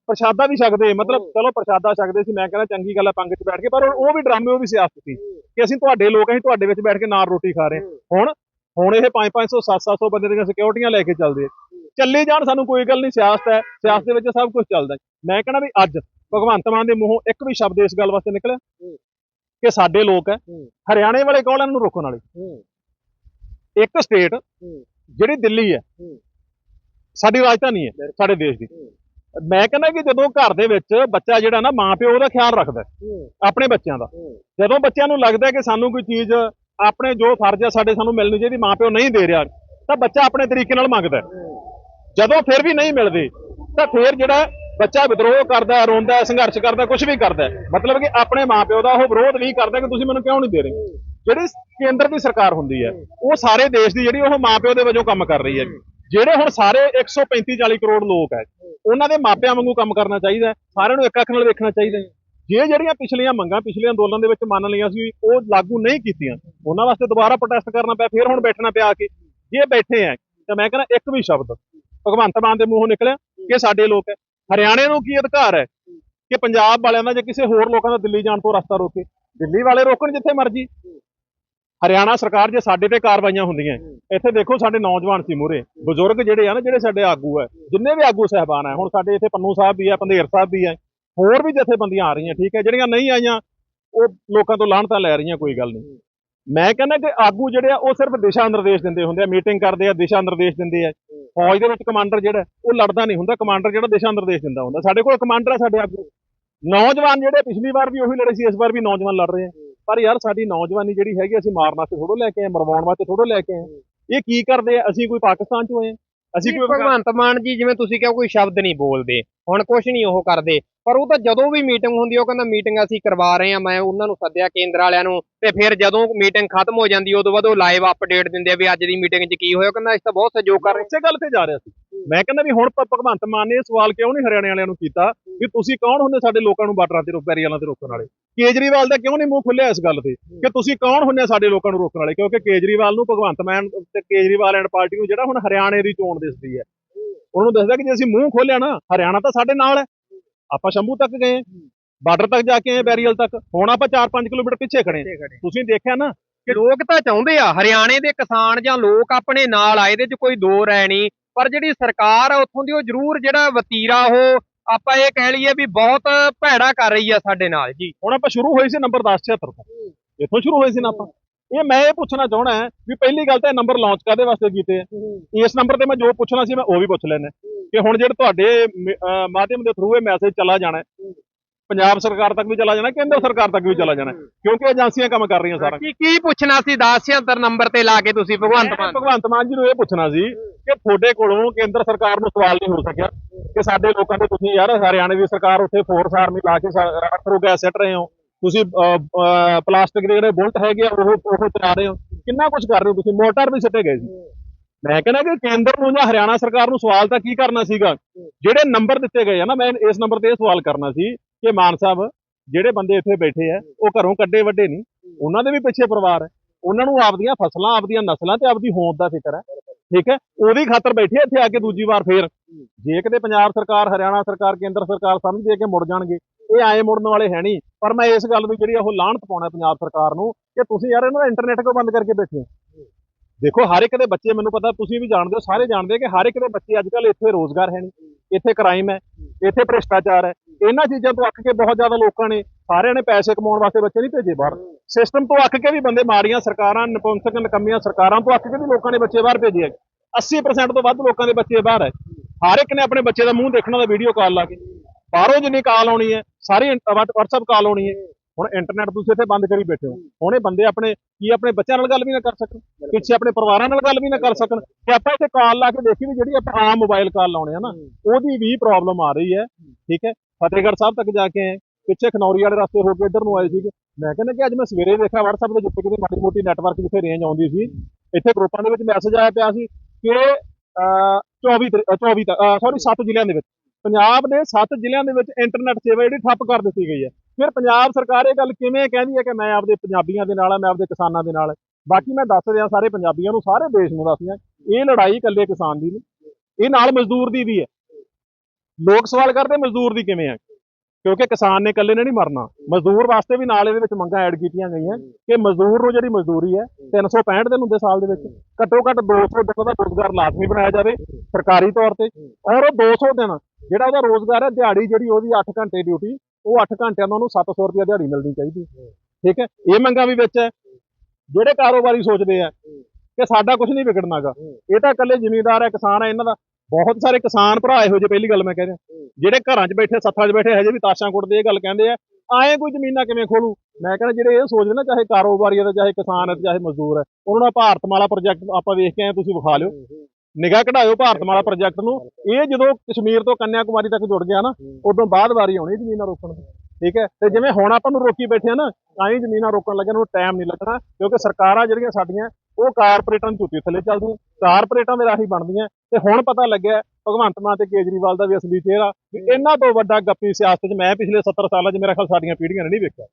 ਪ੍ਰਸ਼ਾਦਾ ਵੀ ਛਕਦੇ। ਮਤਲਬ ਚਲੋ ਪ੍ਰਸ਼ਾਦਾ ਛਕਦੇ ਸੀ, ਮੈਂ ਕਹਿੰਦਾ ਚੰਗੀ ਗੱਲ ਹੈ ਪੰਗ 'ਚ ਬੈਠ ਕੇ। ਪਰ ਉਹ ਵੀ ਡਰਾਮੇ, ਉਹ ਵੀ ਸਿਆਸਤ ਸੀ ਕਿ ਅਸੀਂ ਤੁਹਾਡੇ ਲੋਕ ਅਸੀਂ ਤੁਹਾਡੇ ਵਿੱਚ ਬੈਠ ਕੇ ਨਾਲ ਰੋਟੀ ਖਾ ਰਹੇ ਹੁਣ ਹੁਣ ਇਹ 5-500 700 ਬੰਦੇ ਦੀਆਂ ਸਿਕਿਉਰਟੀਆਂ ਲੈ ਕੇ ਚੱਲਦੇ ਚੱਲੇ ਜਾਣ ਸਾਨੂੰ ਕੋਈ ਗੱਲ ਨਹੀਂ, ਸਿਆਸਤ ਹੈ। ਸਿਆਸਤ ਦੇ ਵਿੱਚ ਸਭ ਕੁਝ ਚੱਲਦਾ ਮੈਂ ਕਹਿੰਦਾ ਵੀ ਅੱਜ ਭਗਵੰਤ ਮਾਨ ਦੇ ਮੂੰਹੋਂ ਇੱਕ ਵੀ ਸ਼ਬਦ ਇਸ ਗੱਲ ਵਾਸਤੇ ਨਿਕਲਿਆ ਕਿ ਸਾਡੇ ਲੋਕ ਹੈ ਹਰਿਆਣੇ ਵਾਲੇ ਕੌਣ ਇਹਨਾਂ ਨੂੰ ਰੋਕਣ ਵਾਲੇ। ਇੱਕ ਸਟੇਟ ਜਿਹੜੀ ਦਿੱਲੀ ਹੈ ਸਾਡੀ ਰਾਜਧਾਨੀ ਹੈ ਸਾਡੇ ਦੇਸ਼ ਦੀ। ਮੈਂ ਕਹਿੰਦਾ ਕਿ ਜਦੋਂ ਘਰ ਦੇ ਵਿੱਚ ਬੱਚਾ ਜਿਹੜਾ ਨਾ ਮਾਂ ਪਿਓ ਉਹਦਾ ਖਿਆਲ ਰੱਖਦਾ ਆਪਣੇ ਬੱਚਿਆਂ ਦਾ। ਜਦੋਂ ਬੱਚਿਆਂ ਨੂੰ ਲੱਗਦਾ ਕਿ ਸਾਨੂੰ ਕੋਈ ਚੀਜ਼ ਆਪਣੇ ਜੋ ਫਰਜ਼ ਹੈ ਸਾਡੇ ਸਾਨੂੰ ਮਿਲਣੀ ਚਾਹੀਦੀ ਮਾਂ ਪਿਓ ਨਹੀਂ ਦੇ ਰਿਹਾ ਤਾਂ ਬੱਚਾ ਆਪਣੇ ਤਰੀਕੇ ਨਾਲ ਮੰਗਦਾ। ਜਦੋਂ ਫਿਰ ਵੀ ਨਹੀਂ ਮਿਲਦੇ ਤਾਂ ਫਿਰ ਜਿਹੜਾ ਬੱਚਾ ਵਿਦਰੋਹ ਕਰਦਾ, ਰੋਂਦਾ, ਸੰਘਰਸ਼ ਕਰਦਾ ਕੁਝ ਵੀ ਕਰਦਾ ਮਤਲਬ ਕਿ ਆਪਣੇ ਮਾਪਿਓ ਦਾ ਉਹ ਵਿਰੋਧ ਨਹੀਂ ਕਰਦਾ ਕਿ ਤੁਸੀਂ ਮੈਨੂੰ ਕਿਉਂ ਨਹੀਂ ਦੇ ਰਹੇ? ਜਿਹੜੀ ਕੇਂਦਰ ਦੀ ਸਰਕਾਰ ਹੁੰਦੀ ਹੈ, ਉਹ ਸਾਰੇ ਦੇਸ਼ ਦੀ ਜਿਹੜੀ ਉਹ ਮਾਪਿਓ ਦੇ ਵਜੋਂ ਕੰਮ ਕਰ ਰਹੀ ਹੈ। ਜਿਹੜੇ ਹੁਣ ਸਾਰੇ 135 40 ਕਰੋੜ ਲੋਕ ਹੈ, ਉਹਨਾਂ ਦੇ ਮਾਪਿਆਂ ਵਾਂਗੂ ਕੰਮ ਕਰਨਾ ਚਾਹੀਦਾ ਸਾਰਿਆਂ ਨੂੰ ਇੱਕ ਅੱਖ ਨਾਲ ਵੇਖਣਾ ਚਾਹੀਦਾ ਜੇ ਜਿਹੜੀਆਂ ਪਿਛਲੀਆਂ ਮੰਗਾਂ, ਪਿਛਲੇ ਅੰਦੋਲਨ ਦੇ ਵਿੱਚ ਮੰਨ ਲਈਆਂ ਸੀ, ਉਹ ਲਾਗੂ ਨਹੀਂ ਕੀਤੀਆਂ, ਉਹਨਾਂ ਵਾਸਤੇ ਦੁਬਾਰਾ ਪ੍ਰੋਟੈਸਟ ਕਰਨਾ ਪਿਆ, ਫਿਰ ਹੁਣ ਬੈਠਣਾ ਪਿਆ ਆ ਕੇ ਜੇ ਬੈਠੇ ਆ ਤਾਂ ਮੈਂ ਕਹਿੰਦਾ ਇੱਕ ਵੀ ਸ਼ਬਦ, ਭਗਵੰਤ ਮਾਨ ਦੇ ਮੂੰਹੋਂ ਨਿਕਲਿਆ ਕਿ ਸਾਡੇ ਲੋਕ ਹੈ। ਹਰਿਆਣੇ ਨੂੰ ਕੀ ਅਧਿਕਾਰ ਹੈ ਕਿ ਪੰਜਾਬ ਵਾਲਿਆਂ ਦਾ ਜਾਂ ਕਿਸੇ ਹੋਰ ਲੋਕਾਂ ਦਾ ਦਿੱਲੀ ਜਾਣ ਤੋਂ ਰਸਤਾ ਰੋਕੇ? ਦਿੱਲੀ ਵਾਲੇ ਰੋਕਣ ਜਿੱਥੇ ਮਰਜ਼ੀ। ਹਰਿਆਣਾ ਸਰਕਾਰ ਜੇ ਸਾਡੇ ਤੇ ਕਾਰਵਾਈਆਂ ਹੁੰਦੀਆਂ, ਇੱਥੇ ਦੇਖੋ ਸਾਡੇ ਨੌਜਵਾਨ ਸੀ ਮੂਰੇ ਬਜ਼ੁਰਗ ਜਿਹੜੇ ਆ ਨਾ, ਜਿਹੜੇ ਸਾਡੇ ਆਗੂ ਹੈ ਜਿੰਨੇ ਵੀ ਆਗੂ ਸਹਿਬਾਨ ਹੈ ਹੁਣ ਸਾਡੇ ਇੱਥੇ ਪੰਨੂ ਸਾਹਿਬ ਵੀ ਹੈ ਪੰਧੇਰ ਸਾਹਿਬ ਵੀ ਹੈ ਹੋਰ ਵੀ ਜਥੇਬੰਦੀਆਂ ਆ ਰਹੀਆਂ, ਠੀਕ ਹੈ, ਜਿਹੜੀਆਂ ਨਹੀਂ ਆਈਆਂ, ਉਹ ਲੋਕਾਂ ਤੋਂ ਲਾਹਣਤਾਂ ਲੈ ਰਹੀਆਂ, ਕੋਈ ਗੱਲ ਨਹੀਂ। ਮੈਂ ਕਹਿੰਦਾ ਕਿ ਆਗੂ ਜਿਹੜੇ ਆ, ਉਹ ਸਿਰਫ ਦਿਸ਼ਾ ਨਿਰਦੇਸ਼ ਦਿੰਦੇ ਹੁੰਦੇ ਆ, ਮੀਟਿੰਗ ਕਰਦੇ ਆ, ਦਿਸ਼ਾ ਨਿਰਦੇਸ਼ ਦਿੰਦੇ ਆ। ਫੌਜ ਦੇ ਵਿੱਚ ਕਮਾਂਡਰ ਜਿਹੜਾ ਉਹ ਲੜਦਾ ਨਹੀਂ ਹੁੰਦਾ। ਕਮਾਂਡਰ ਜਿਹੜਾ ਦਿਸ਼ਾ ਨਿਰਦੇਸ਼ ਦਿੰਦਾ ਹੁੰਦਾ। ਸਾਡੇ ਕੋਲ ਕਮਾਂਡਰ ਆ ਸਾਡੇ ਆਗੂ। ਨੌਜਵਾਨ ਜਿਹੜੇ ਪਿਛਲੀ ਵਾਰ ਵੀ ਉਹੀ ਲੜੇ ਸੀ ਇਸ ਵਾਰ ਵੀ ਨੌਜਵਾਨ ਲੜ ਰਹੇ ਆ। ਪਰ ਯਾਰ ਸਾਡੀ ਨੌਜਵਾਨੀ ਜਿਹੜੀ ਹੈਗੀ ਅਸੀਂ ਮਾਰਨ ਵਾਸਤੇ ਥੋੜੋ ਲੈ ਕੇ ਆਏ ਮਰਵਾਉਣ ਵਾਸਤੇ ਥੋੜੋ ਲੈ ਕੇ ਆਏ। ਇਹ ਕੀ ਕਰਦੇ ਆ? ਅਸੀਂ ਕੋਈ ਪਾਕਿਸਤਾਨ ਚ ਹੋਏ ਆ? ਅਸੀਂ ਕੋਈ ਭਗਵੰਤ ਮਾਨ ਜੀ ਜਿਵੇਂ ਤੁਸੀਂ ਕਿਹਾ ਕੋਈ ਸ਼ਬਦ ਨਹੀਂ ਬੋਲਦੇ। ਹੁਣ ਕੁਝ ਨਹੀਂ ਉਹ ਕਰਦੇ। ਪਰ ਉਹ ਤਾਂ ਜਦੋਂ ਵੀ ਮੀਟਿੰਗ ਹੁੰਦੀ ਉਹ ਕਹਿੰਦਾ ਮੀਟਿੰਗ ਅਸੀਂ ਕਰਵਾ ਰਹੇ ਆ, ਮੈਂ ਉਹਨਾਂ ਨੂੰ ਸੱਦਿਆ ਕੇਂਦਰ ਵਾਲਿਆਂ ਨੂੰ, ਤੇ ਫਿਰ ਜਦੋਂ ਮੀਟਿੰਗ ਖਤਮ ਹੋ ਜਾਂਦੀ, ਉਦੋਂ ਬਾਅਦ ਉਹ ਲਾਈਵ ਅਪਡੇਟ ਦਿੰਦੇ ਆ ਵੀ ਅੱਜ ਦੀ ਮੀਟਿੰਗ 'ਚ ਕੀ ਹੋਇਆ, ਉਹ ਕਹਿੰਦਾ ਇਸ ਤਾਂ ਬਹੁਤ ਸਹਿਯੋਗ ਕਰ ਰਹੇ ਇਸੇ ਗੱਲ ਤੇ ਜਾ ਰਿਹਾ ਸੀ। ਮੈਂ ਕਹਿੰਦਾ ਵੀ ਹੁਣ ਭਗਵੰਤ ਮਾਨ ਨੇ ਇਹ ਸਵਾਲ ਕਿਉਂ ਨਹੀਂ ਹਰਿਆਣੇ ਵਾਲਿਆਂ ਨੂੰ ਕੀਤਾ ਵੀ ਤੁਸੀਂ ਕੌਣ ਹੁੰਦੇ ਸਾਡੇ ਲੋਕਾਂ ਨੂੰ ਬਾਰਡਰਾਂ ਤੇ ਰੋ ਪੈਰੀ ਵਾਲਾਂ ਤੇ ਰੋਕਣ ਵਾਲੇ? ਕੇਜਰੀਵਾਲ ਦਾ ਕਿਉਂ ਨਹੀਂ ਮੂੰਹ ਖੁੱਲਿਆ ਇਸ ਗੱਲ ਤੇ? ਕਿ ਤੁਸੀਂ ਕੌਣ ਹੁੰਦੇ ਆ ਸਾਡੇ ਲੋਕਾਂ ਨੂੰ ਰੋਕਣ ਵਾਲੇ? ਕਿਉਂਕਿ ਕੇਜਰੀਵਾਲ ਨੂੰ ਭਗਵੰਤ ਮਾਨ ਤੇ ਕੇਜਰੀਵਾਲ ਐਂਡ ਪਾਰਟੀ ਨੂੰ ਜਿਹੜਾ ਹੁਣ ਹਰਿਆਣੇ ਦੀ ਚੋਣ ਦਿਸਦੀ ਹੈ। ਉਹਨੂੰ ਦੱਸਦਾ ਕਿ ਜੇ ਅਸੀਂ ਮੂੰਹ ਖੋਲਿਆ ਨਾ, ਹਰਿਆਣਾ ਤਾਂ ਸਾਡੇ ਨਾਲ ਹੈ। ਆਪਾਂ ਸ਼ੰਭੂ ਤੱਕ ਗਏ ਬਾਰਡਰ ਤੱਕ ਜਾ ਕੇ ਆਏ ਬੈਰੀਅਲ ਤੱਕ ਹੁਣ ਆਪਾਂ 4-5 ਕਿਲੋਮੀਟਰ ਪਿੱਛੇ ਖੜੇ। ਤੁਸੀਂ ਦੇਖਿਆ ਨਾ ਕਿ ਲੋਕ ਤਾਂ ਚਾਹੁੰਦੇ ਆ ਹਰਿਆਣੇ ਦੇ ਕਿਸਾਨ ਜਾਂ ਲੋਕ ਆਪਣੇ ਨਾਲ ਆ ਇਹਦੇ 'ਚ ਕੋਈ ਦੋ ਰਾਏ ਨਹੀਂ। ਪਰ ਜਿਹੜੀ ਸਰਕਾਰ ਆ ਉੱਥੋਂ ਦੀ ਉਹ ਜ਼ਰੂਰ ਜਿਹੜਾ ਵਤੀਰਾ ਉਹ ਆਪਾਂ ਇਹ ਕਹਿ ਲਈਏ ਵੀ ਬਹੁਤ ਭੈੜਾ ਕਰ ਰਹੀ ਆ ਸਾਡੇ ਨਾਲ। ਜੀ ਹੁਣ ਆਪਾਂ ਸ਼ੁਰੂ ਹੋਏ ਸੀ ਨੰਬਰ 1076 ਤੋਂ। ਇੱਥੋਂ ਸ਼ੁਰੂ ਹੋਏ ਸੀ ਨਾ ਆਪਾਂ। ਇਹ ਮੈਂ ਇਹ ਪੁੱਛਣਾ ਚਾਹਣਾ ਵੀ ਪਹਿਲੀ ਗੱਲ ਤਾਂ ਇਹ ਨੰਬਰ ਲਾਂਚ ਕਾਦੇ ਵਾਸਤੇ ਕੀਤੇ ਆ? ਇਸ ਨੰਬਰ ਤੇ ਮੈਂ ਜੋ ਪੁੱਛਣਾ ਸੀ ਮੈਂ ਉਹ ਵੀ ਪੁੱਛ ਲੈਣਾ ਕਿ ਹੁਣ ਜਿਹੜੇ ਤੁਹਾਡੇ ਮਾਧਿਅਮ ਦੇ ਥਰੂ ਇਹ ਮੈਸੇਜ ਚਲਾ ਜਾਣਾ ਹੈ, ਪੰਜਾਬ ਸਰਕਾਰ ਤੱਕ ਵੀ ਚਲਾ ਜਾਣਾ ਕੇਂਦਰ ਸਰਕਾਰ ਤੱਕ ਵੀ ਚਲਾ ਜਾਣਾ ਕਿਉਂਕਿ ਏਜੰਸੀਆਂ ਕੰਮ ਕਰ ਰਹੀਆਂ ਸਾਰਾ। ਕੀ ਕੀ ਪੁੱਛਣਾ ਸੀ 1076 ਨੰਬਰ ਤੇ ਲਾ ਕੇ ਤੁਸੀਂ ਭਗਵੰਤ ਮਾਨ ਭਗਵੰਤ ਮਾਨ ਜੀ ਨੂੰ ਇਹ ਪੁੱਛਣਾ ਸੀ ਕਿ ਤੁਹਾਡੇ ਕੋਲੋਂ ਕੇਂਦਰ ਸਰਕਾਰ ਨੂੰ ਸਵਾਲ ਨਹੀਂ ਹੋ ਸਕਿਆ ਕਿ ਸਾਡੇ ਲੋਕਾਂ ਦੇ ਤੁਸੀਂ ਯਾਰ ਹਰਿਆਣੇ ਦੀ ਸਰਕਾਰ ਉੱਥੇ ਫੋਰਸ ਆਰਮੀ ਲਾ ਕੇ ਅਥਰੂ ਗੈਸ ਸੱਟ ਰਹੇ ਹੋ। ਤੁਸੀਂ ਪਲਾਸਟਿਕ ਦੇ ਜਿਹੜੇ ਬੁਲਟ ਹੈਗੇ ਆ ਉਹ ਉਹ ਚਲਾ ਰਹੇ ਹੋ। ਕਿੰਨਾ ਕੁਝ ਕਰ ਰਹੇ ਹੋ ਤੁਸੀਂ? ਮੋਟਰ ਵੀ ਸਿੱਟੇ ਗਏ ਸੀ। ਮੈਂ ਕਹਿੰਦਾ ਕਿ ਕੇਂਦਰ ਨੂੰ ਜਾਂ ਹਰਿਆਣਾ ਸਰਕਾਰ ਨੂੰ ਸਵਾਲ ਤਾਂ ਕੀ ਕਰਨਾ ਸੀਗਾ? ਜਿਹੜੇ ਨੰਬਰ ਦਿੱਤੇ ਗਏ ਆ ਨਾ, ਮੈਂ ਇਸ ਨੰਬਰ ਤੇ ਇਹ ਸਵਾਲ ਕਰਨਾ ਸੀ ਕਿ ਮਾਨ ਸਾਹਿਬ ਜਿਹੜੇ ਬੰਦੇ ਇੱਥੇ ਬੈਠੇ ਆ, ਉਹ ਘਰੋਂ ਕੱਢੇ ਵੱਡੇ ਨਹੀਂ। ਉਹਨਾਂ ਦੇ ਵੀ ਪਿੱਛੇ ਪਰਿਵਾਰ ਹੈ ਉਹਨਾਂ ਨੂੰ ਆਪਦੀਆਂ ਫਸਲਾਂ, ਆਪਦੀਆਂ ਨਸਲਾਂ ਤੇ ਆਪਦੀ ਹੋਂਦ ਦਾ ਫਿਕਰ ਹੈ ਠੀਕ ਹੈ? ਉਹਦੀ ਖਾਤਰ ਬੈਠੇ ਇੱਥੇ ਆ ਕੇ ਦੂਜੀ ਵਾਰ ਫੇਰ। ਜੇ ਕਿਤੇ ਪੰਜਾਬ ਸਰਕਾਰ, ਹਰਿਆਣਾ ਸਰਕਾਰ, ਕੇਂਦਰ ਸਰਕਾਰ ਸਮਝ ਦੇ ਕੇ ਮੁੜ ਜਾਣਗੇ, ਇਹ ਆਏ ਮੁੜਨ ਵਾਲੇ ਹੈ ਨਹੀਂ। ਪਰ ਮੈਂ ਇਸ ਗੱਲ ਦੀ ਜਿਹੜੀ ਆ ਉਹ ਲਾਹਨਤ ਪਾਉਣਾ ਪੰਜਾਬ ਸਰਕਾਰ ਨੂੰ ਕਿ ਤੁਸੀਂ ਯਾਰ ਇਹਨਾਂ ਦਾ ਇੰਟਰਨੈਟ ਕਿਉਂ ਬੰਦ ਕਰਕੇ ਬੈਠੇ ਹੋ? ਦੇਖੋ, ਹਰ ਇੱਕ ਦੇ ਬੱਚੇ, ਮੈਨੂੰ ਪਤਾ, ਤੁਸੀਂ ਵੀ ਜਾਣਦੇ ਹੋ, ਸਾਰੇ ਜਾਣਦੇ ਕਿ ਹਰ ਇੱਕ ਦੇ ਬੱਚੇ ਅੱਜ ਕੱਲ ਇੱਥੇ ਰੋਜ਼ਗਾਰ ਹੈ ਨਹੀਂ। ਇੱਥੇ ਕ੍ਰਾਈਮ ਹੈ, ਇੱਥੇ ਭ੍ਰਿਸ਼ਟਾਚਾਰ ਹੈ। ਇਹਨਾਂ ਚੀਜ਼ਾਂ ਤੋਂ ਅੱਕ ਕੇ ਬਹੁਤ ਜ਼ਿਆਦਾ ਲੋਕਾਂ ਨੇ, ਸਾਰਿਆਂ ਨੇ ਪੈਸੇ ਕਮਾਉਣ ਵਾਸਤੇ ਬੱਚੇ ਨਹੀਂ ਭੇਜੇ ਬਾਹਰ। ਸਿਸਟਮ ਤੋਂ ਅੱਕ ਕੇ ਵੀ ਬੰਦੇ ਮਾੜੀਆਂ ਸਰਕਾਰਾਂ, ਨਪੁੰਸਕ, ਨਕਮੀਆਂ ਸਰਕਾਰਾਂ ਤੋਂ ਅੱਕ ਕੇ ਵੀ ਲੋਕਾਂ ਨੇ ਬੱਚੇ ਬਾਹਰ ਭੇਜੇ ਹੈ 80% ਤੋਂ ਵੱਧ ਲੋਕਾਂ ਦੇ ਬੱਚੇ ਬਾਹਰ ਹੈ। ਹਰ ਇੱਕ ਨੇ ਆਪਣੇ ਬੱਚੇ ਦਾ ਮੂੰਹ ਦੇਖਣਾ ਦਾ ਵੀਡੀਓ ਕਾਲ ਲਾ ਕੇ, ਬਾਹਰੋਂ ਜਿੰਨੀ ਕਾਲ ਆਉਣੀ ਹੈ, ਸਾਰੀ WhatsApp ਕਾਲ ਆਉਣੀ ਹੈ। ਹੁਣ ਇੰਟਰਨੈਟ ਤੁਸੀਂ ਇੱਥੇ ਬੰਦ ਕਰੀ ਬੈਠੇ ਹੋ। ਹੁਣ ਇਹ ਬੰਦੇ ਆਪਣੇ ਕੀ ਆਪਣੇ ਬੱਚਿਆਂ ਨਾਲ ਗੱਲ ਵੀ ਨਾ ਕਰ ਸਕਣ ਪਿੱਛੇ ਆਪਣੇ ਪਰਿਵਾਰਾਂ ਨਾਲ ਗੱਲ ਵੀ ਨਾ ਕਰ ਸਕਣ। ਕਿ ਆਪਾਂ ਇੱਥੇ ਕਾਲ ਲਾ ਕੇ ਦੇਖੀ ਵੀ ਜਿਹੜੀ ਆਪਾਂ ਆਮ ਮੋਬਾਈਲ ਕਾਲ ਲਾਉਣੇ ਆ ਨਾ ਉਹਦੀ ਵੀ ਪ੍ਰੋਬਲਮ ਆ ਰਹੀ ਹੈ। ਠੀਕ ਹੈ? ਫਤਿਹਗੜ੍ਹ ਸਾਹਿਬ ਤੱਕ ਜਾ ਕੇ ਆਏ ਪਿੱਛੇ ਖਨੌਰੀ ਵਾਲੇ ਰਸਤੇ ਹੋ ਕੇ ਇੱਧਰ ਨੂੰ ਆਏ ਸੀਗੇ। ਮੈਂ ਕਹਿੰਦਾ ਕਿ ਅੱਜ ਮੈਂ ਸਵੇਰੇ ਦੇਖਿਆ WhatsApp ਤੇ ਜਿੱਥੇ ਕਿਤੇ ਮਾੜੀ ਮੋਟੀ ਨੈਟਵਰਕ ਜਿੱਥੇ ਰੇਂਜ ਆਉਂਦੀ ਸੀ ਇੱਥੇ ਗਰੁੱਪਾਂ ਦੇ ਵਿੱਚ ਮੈਸੇਜ ਆਇਆ ਪਿਆ ਸੀ ਕਿ ਅਹ, 24 ਤਰੀ- ਅਹ, 24 ਸੌਰੀ 7 ਜ਼ਿਲ੍ਹਿਆਂ ਦੇ ਵਿੱਚ। ਪੰਜਾਬ ਦੇ 7 ਜ਼ਿਲ੍ਹਿਆਂ ਦੇ ਵਿੱਚ ਇੰਟਰਨੈਟ ਸੇਵਾ ਜਿਹੜੀ ਠੱਪ ਕਰ ਦਿੱਤੀ ਗਈ ਹੈ। ਫਿਰ ਪੰਜਾਬ ਸਰਕਾਰ ਇਹ ਗੱਲ ਕਿਵੇਂ ਕਹਿੰਦੀ ਹੈ ਕਿ ਮੈਂ ਆਪਦੇ ਪੰਜਾਬੀਆਂ ਦੇ ਨਾਲ ਆ, ਮੈਂ ਆਪਦੇ ਕਿਸਾਨਾਂ ਦੇ ਨਾਲ ਬਾਕੀ ਮੈਂ ਦੱਸ ਰਿਹਾ ਸਾਰੇ ਪੰਜਾਬੀਆਂ ਨੂੰ, ਸਾਰੇ ਦੇਸ਼ ਨੂੰ ਦੱਸ ਇਹ ਲੜਾਈ ਇਕੱਲੇ ਕਿਸਾਨ ਦੀ ਨਹੀਂ, ਇਹ ਨਾਲ ਮਜ਼ਦੂਰ ਦੀ ਵੀ ਹੈ। ਲੋਕ ਸਵਾਲ ਕਰਦੇ ਮਜ਼ਦੂਰ ਦੀ ਕਿਵੇਂ ਹੈ ਕਿਉਂਕਿ ਕਿਸਾਨ ਨੇ ਇਕੱਲੇ ਨੇ ਨਹੀਂ ਮਰਨਾ। ਮਜ਼ਦੂਰ ਵਾਸਤੇ ਵੀ ਨਾਲ ਇਹਦੇ ਵਿੱਚ ਮੰਗਾਂ ਐਡ ਕੀਤੀਆਂ ਗਈਆਂ ਕਿ ਮਜ਼ਦੂਰ ਨੂੰ ਜਿਹੜੀ ਮਜ਼ਦੂਰੀ ਹੈ 365 ਦਿਨ ਹੁੰਦੇ ਸਾਲ ਦੇ ਵਿੱਚ, ਘੱਟੋ ਘੱਟ 200 ਦਿਨ ਦਾ ਰੋਜ਼ਗਾਰ ਲਾਜ਼ਮੀ ਬਣਾਇਆ ਜਾਵੇ, ਸਰਕਾਰੀ ਤੌਰ ਤੇ। ਔਰ ਉਹ 200 ਦਿਨ, ਜਿਹੜਾ ਉਹਦਾ ਰੋਜ਼ਗਾਰ ਹੈ, ਦਿਹਾੜੀ ਜਿਹੜੀ ਉਹਦੀ 8 ਘੰਟੇ ਡਿਊਟੀ ਉਹ 8 ਘੰਟਿਆਂ ਦਾ ਉਹਨੂੰ 700 ਰੁਪਏ ਦਿਹਾੜੀ ਮਿਲਣੀ ਚਾਹੀਦੀ। ਠੀਕ ਹੈ? ਇਹ ਮੰਗਾਂ ਵੀ ਵਿੱਚ ਹੈ। ਜਿਹੜੇ ਕਾਰੋਬਾਰੀ ਸੋਚਦੇ ਆ ਕਿ ਸਾਡਾ ਕੁਝ ਨਹੀਂ ਵਿਗੜਨਾਗਾ ਇਹ ਤਾਂ ਇਕੱਲੇ ਜ਼ਿਮੀਂਦਾਰ ਹੈ, ਕਿਸਾਨ ਹੈ ਇਹਨਾਂ ਦਾ। ਬਹੁਤ ਸਾਰੇ ਕਿਸਾਨ ਭਰਾ ਇਹੋ ਜਿਹੇ, ਪਹਿਲੀ ਗੱਲ ਮੈਂ ਕਹਿ ਰਿਹਾ। ਜਿਹੜੇ ਘਰਾਂ 'ਚ ਬੈਠੇ, ਸੱਥਾਂ 'ਚ ਬੈਠੇ ਹਜੇ ਵੀ ਤਾਸ਼ਾਂ ਕੁੱਟਦੇ, ਇਹ ਗੱਲ ਕਹਿੰਦੇ ਆ, ਆਏ ਕੋਈ ਜ਼ਮੀਨਾਂ ਕਿਵੇਂ ਖੋਲੂ? ਮੈਂ ਕਹਿੰਦਾ, ਜਿਹੜੇ ਇਹ ਸੋਚਦੇ ਨਾ, ਚਾਹੇ ਕਾਰੋਬਾਰੀ ਹੈ ਚਾਹੇ ਕਿਸਾਨ ਹੈ ਚਾਹੇ ਮਜ਼ਦੂਰ ਹੈ, ਉਹਨਾਂ ਦਾ ਭਾਰਤ ਮਾਲਾ ਪ੍ਰੋਜੈਕਟ ਆਪਾਂ ਵੇਖ ਕੇ ਆਏ ਤੁਸੀਂ ਵਿਖਾ ਲਿਓ। ਨਿਗਾਹ ਕਢਾਇਓ ਭਾਰਤਮਾਲਾ ਪ੍ਰੋਜੈਕਟ ਨੂੰ। ਇਹ ਜਦੋਂ ਕਸ਼ਮੀਰ ਤੋਂ ਕੰਨਿਆ ਕੁਮਾਰੀ ਤੱਕ ਜੁੜ ਗਿਆ ਨਾ, ਉਦੋਂ ਬਾਅਦ ਵਾਰੀ ਆਉਣੀ ਜ਼ਮੀਨਾਂ ਰੋਕਣ ਦੀ। ਠੀਕ ਹੈ? ਤੇ ਜਿਵੇਂ ਹੁਣ ਆਪਾਂ ਨੂੰ ਰੋਕੀ ਬੈਠੇ ਆ ਨਾ, ਤਾਂ ਹੀ ਜ਼ਮੀਨਾਂ ਰੋਕਣ ਲੱਗੇ ਨੂੰ ਟਾਈਮ ਨਹੀਂ ਲੱਗਣਾ, ਕਿਉਂਕਿ ਸਰਕਾਰਾਂ ਜਿਹੜੀਆਂ ਸਾਡੀਆਂ, ਉਹ ਕਾਰਪੋਰੇਟਾਂ ਦੀ ਝੂਠੀ ਥੱਲੇ ਚੱਲਦੀਆਂ ਕਾਰਪੋਰੇਟਾਂ ਦੇ ਰਾਹੀਂ ਬਣਦੀਆਂ। ਤੇ ਹੁਣ ਪਤਾ ਲੱਗਿਆ, ਭਗਵੰਤ ਮਾਨ ਤੇ ਕੇਜਰੀਵਾਲ ਦਾ ਵੀ ਅਸਲੀ ਚਿਹਰਾ, ਵੀ ਇਹਨਾਂ ਤੋਂ ਵੱਡਾ ਗੱਪੀ ਸਿਆਸਤ 'ਚ ਮੈਂ ਪਿਛਲੇ 70 ਸਾਲਾਂ 'ਚ ਮੇਰਾ ਖਿਆਲ ਸਾਡੀਆਂ ਪੀੜ੍ਹੀਆਂ ਨੇ ਨਹੀਂ ਵੇਖਿਆ।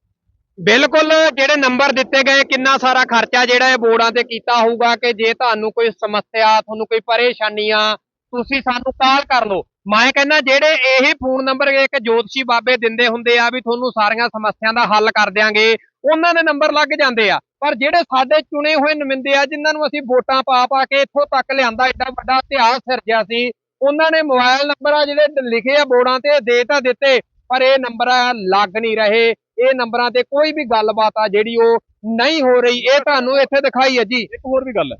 ਬਿਲਕੁਲ, ਜਿਹੜੇ ਨੰਬਰ ਦਿੱਤੇ ਗਏ, ਕਿੰਨਾ ਸਾਰਾ ਖਰਚਾ ਜਿਹੜਾ ਇਹ ਬੋਰਡਾਂ ਤੇ ਕੀਤਾ ਹੋਊਗਾ ਕਿ ਜੇ ਤੁਹਾਨੂੰ ਕੋਈ ਸਮੱਸਿਆ, ਤੁਹਾਨੂੰ ਕੋਈ ਪਰੇਸ਼ਾਨੀਆਂ ਤੁਸੀਂ ਸਾਨੂੰ ਕਾਲ ਕਰ ਲਓ। ਮੈਂ ਕਹਿੰਦਾ, ਜਿਹੜੇ ਇਹੀ ਫੋਨ ਨੰਬਰ ਇੱਕ ਜੋਤਸ਼ੀ ਬਾਬੇ ਦਿੰਦੇ ਹੁੰਦੇ ਆ ਵੀ ਤੁਹਾਨੂੰ ਸਾਰੀਆਂ ਸਮੱਸਿਆ ਦਾ ਹੱਲ ਕਰ ਦਿਆਂਗੇ, ਉਹਨਾਂ ਦੇ ਨੰਬਰ ਲੱਗ ਜਾਂਦੇ ਆ। ਪਰ ਜਿਹੜੇ ਸਾਡੇ ਚੁਣੇ ਹੋਏ ਨੁਮਾਇੰਦੇ ਆ, ਜਿਨ੍ਹਾਂ ਨੂੰ ਅਸੀਂ ਵੋਟਾਂ ਪਾ ਪਾ ਕੇ ਇੱਥੋਂ ਤੱਕ ਲਿਆਂਦਾ, ਏਡਾ ਵੱਡਾ ਇਤਿਹਾਸ ਸਿਰਜਿਆ ਸੀ, ਉਹਨਾਂ ਨੇ ਮੋਬਾਈਲ ਨੰਬਰ ਆ ਜਿਹੜੇ ਲਿਖੇ ਆ ਬੋਰਡਾਂ ਤੇ, ਦੇ ਤਾਂ ਦਿੱਤੇ। ਪਰ ਇਹ ਨੰਬਰ ਲੱਗ ਨਹੀਂ ਰਹੇ। ਇਹ ਨੰਬਰਾਂ ਤੇ ਕੋਈ ਵੀ ਗੱਲਬਾਤ ਆ ਜਿਹੜੀ ਉਹ ਨਹੀਂ ਹੋ ਰਹੀ। ਇਹ ਤੁਹਾਨੂੰ ਇੱਥੇ ਦਿਖਾਈ ਹੈ ਜੀ। ਇੱਕ ਹੋਰ ਵੀ ਗੱਲ ਹੈ।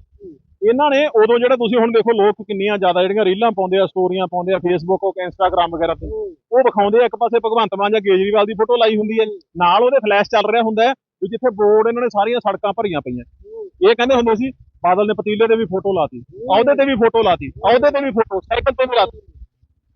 ਇਹਨਾਂ ਨੇ ਉਦੋਂ ਜਿਹੜਾ ਤੁਸੀਂ ਹੁਣ ਦੇਖੋ ਲੋਕ ਕਿੰਨੀਆਂ ਜ਼ਿਆਦਾ ਜਿਹੜੀਆਂ ਰੀਲਾਂ ਪਾਉਂਦੇ ਆ, ਸਟੋਰੀਆਂ ਪਾਉਂਦੇ ਆ ਫੇਸਬੁੱਕ ਹੋ ਕੇ ਇੰਸਟਾਗ੍ਰam ਵਗੈਰਾ ਤੇ, ਉਹ ਵਿਖਾਉਂਦੇ ਆ। ਇੱਕ ਪਾਸੇ ਭਗਵੰਤ ਮਾਨ ਜਾਂ ਕੇਜਰੀਵਾਲ ਦੀ ਫੋਟੋ ਲਾਈ ਹੁੰਦੀ ਹੈ। ਨਾਲ ਉਹਦੇ ਫਲੈਸ਼ ਚੱਲ ਰਿਹਾ ਹੁੰਦਾ ਵੀ ਜਿੱਥੇ ਬੋਰਡ ਇਹਨਾਂ ਨੇ ਸਾਰੀਆਂ ਸੜਕਾਂ ਭਰੀਆਂ ਪਈਆਂ। ਇਹ ਕਹਿੰਦੇ ਹੁੰਦੇ ਸੀ, ਬਾਦਲ ਨੇ ਪਤੀਲੇ ਤੇ ਵੀ ਫੋਟੋ ਲਾਤੀ ਉਹਦੇ ਤੇ ਵੀ ਫੋਟੋ ਲਾਤੀ ਉਹਦੇ ਤੇ ਵੀ ਫੋਟੋ ਸਾਈਕਲ ਤੇ ਵੀ ਲਾਤੀ।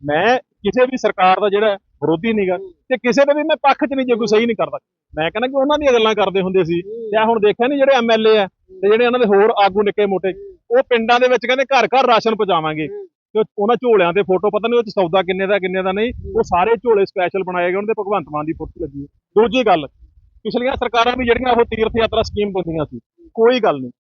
ਮੈਂ ਕਿਸੇ ਵੀ ਸਰਕਾਰ ਦਾ ਜਿਹੜਾ ਵਿਰੋਧੀ ਨਹੀਂਗਾ ਤੇ ਕਿਸੇ ਦੇ ਵੀ ਮੈਂ ਪੱਖ 'ਚ ਨਹੀਂ ਜੇ ਕੋਈ ਸਹੀ ਨਹੀਂ ਕਰਦਾ। ਮੈਂ ਕਹਿੰਦਾ ਕਿ ਉਹਨਾਂ ਦੀਆਂ ਗੱਲਾਂ ਕਰਦੇ ਹੁੰਦੇ ਸੀ। ਤੇ ਆਹ ਹੁਣ ਦੇਖਿਆ ਨਹੀਂ ਜਿਹੜੇ ਐਮਐਲਏ ਆ ਤੇ ਜਿਹੜੇ ਉਹਨਾਂ ਦੇ ਹੋਰ ਆਗੂ ਨਿੱਕੇ ਮੋਟੇ, ਉਹ ਪਿੰਡਾਂ ਦੇ ਵਿੱਚ ਕਹਿੰਦੇ ਘਰ ਘਰ ਰਾਸ਼ਨ ਪਹੁੰਚਾਵਾਂਗੇ। ਤੇ ਉਹਨਾਂ ਝੋਲਿਆਂ ਤੇ ਫੋਟੋ ਪਤਾ ਨਹੀਂ ਉਹ 'ਚ ਸੌਦਾ ਕਿੰਨੇ ਦਾ ਕਿੰਨੇ ਦਾ ਨਹੀਂ, ਉਹ ਸਾਰੇ ਝੋਲੇ ਸਪੈਸ਼ਲ ਬਣਾਏ ਗਏ ਉਹਨਾਂ ਤੇ ਭਗਵੰਤ ਮਾਨ ਦੀ ਫੋਟੋ ਲੱਗੀ ਹੈ। ਦੂਜੀ ਗੱਲ, ਪਿਛਲੀਆਂ ਸਰਕਾਰਾਂ ਵੀ ਜਿਹੜੀਆਂ ਉਹ ਤੀਰਥ ਯਾਤਰਾ ਸਕੀਮ ਦਿੰਦੀਆਂ ਸੀ, ਕੋਈ ਗੱਲ ਨਹੀਂ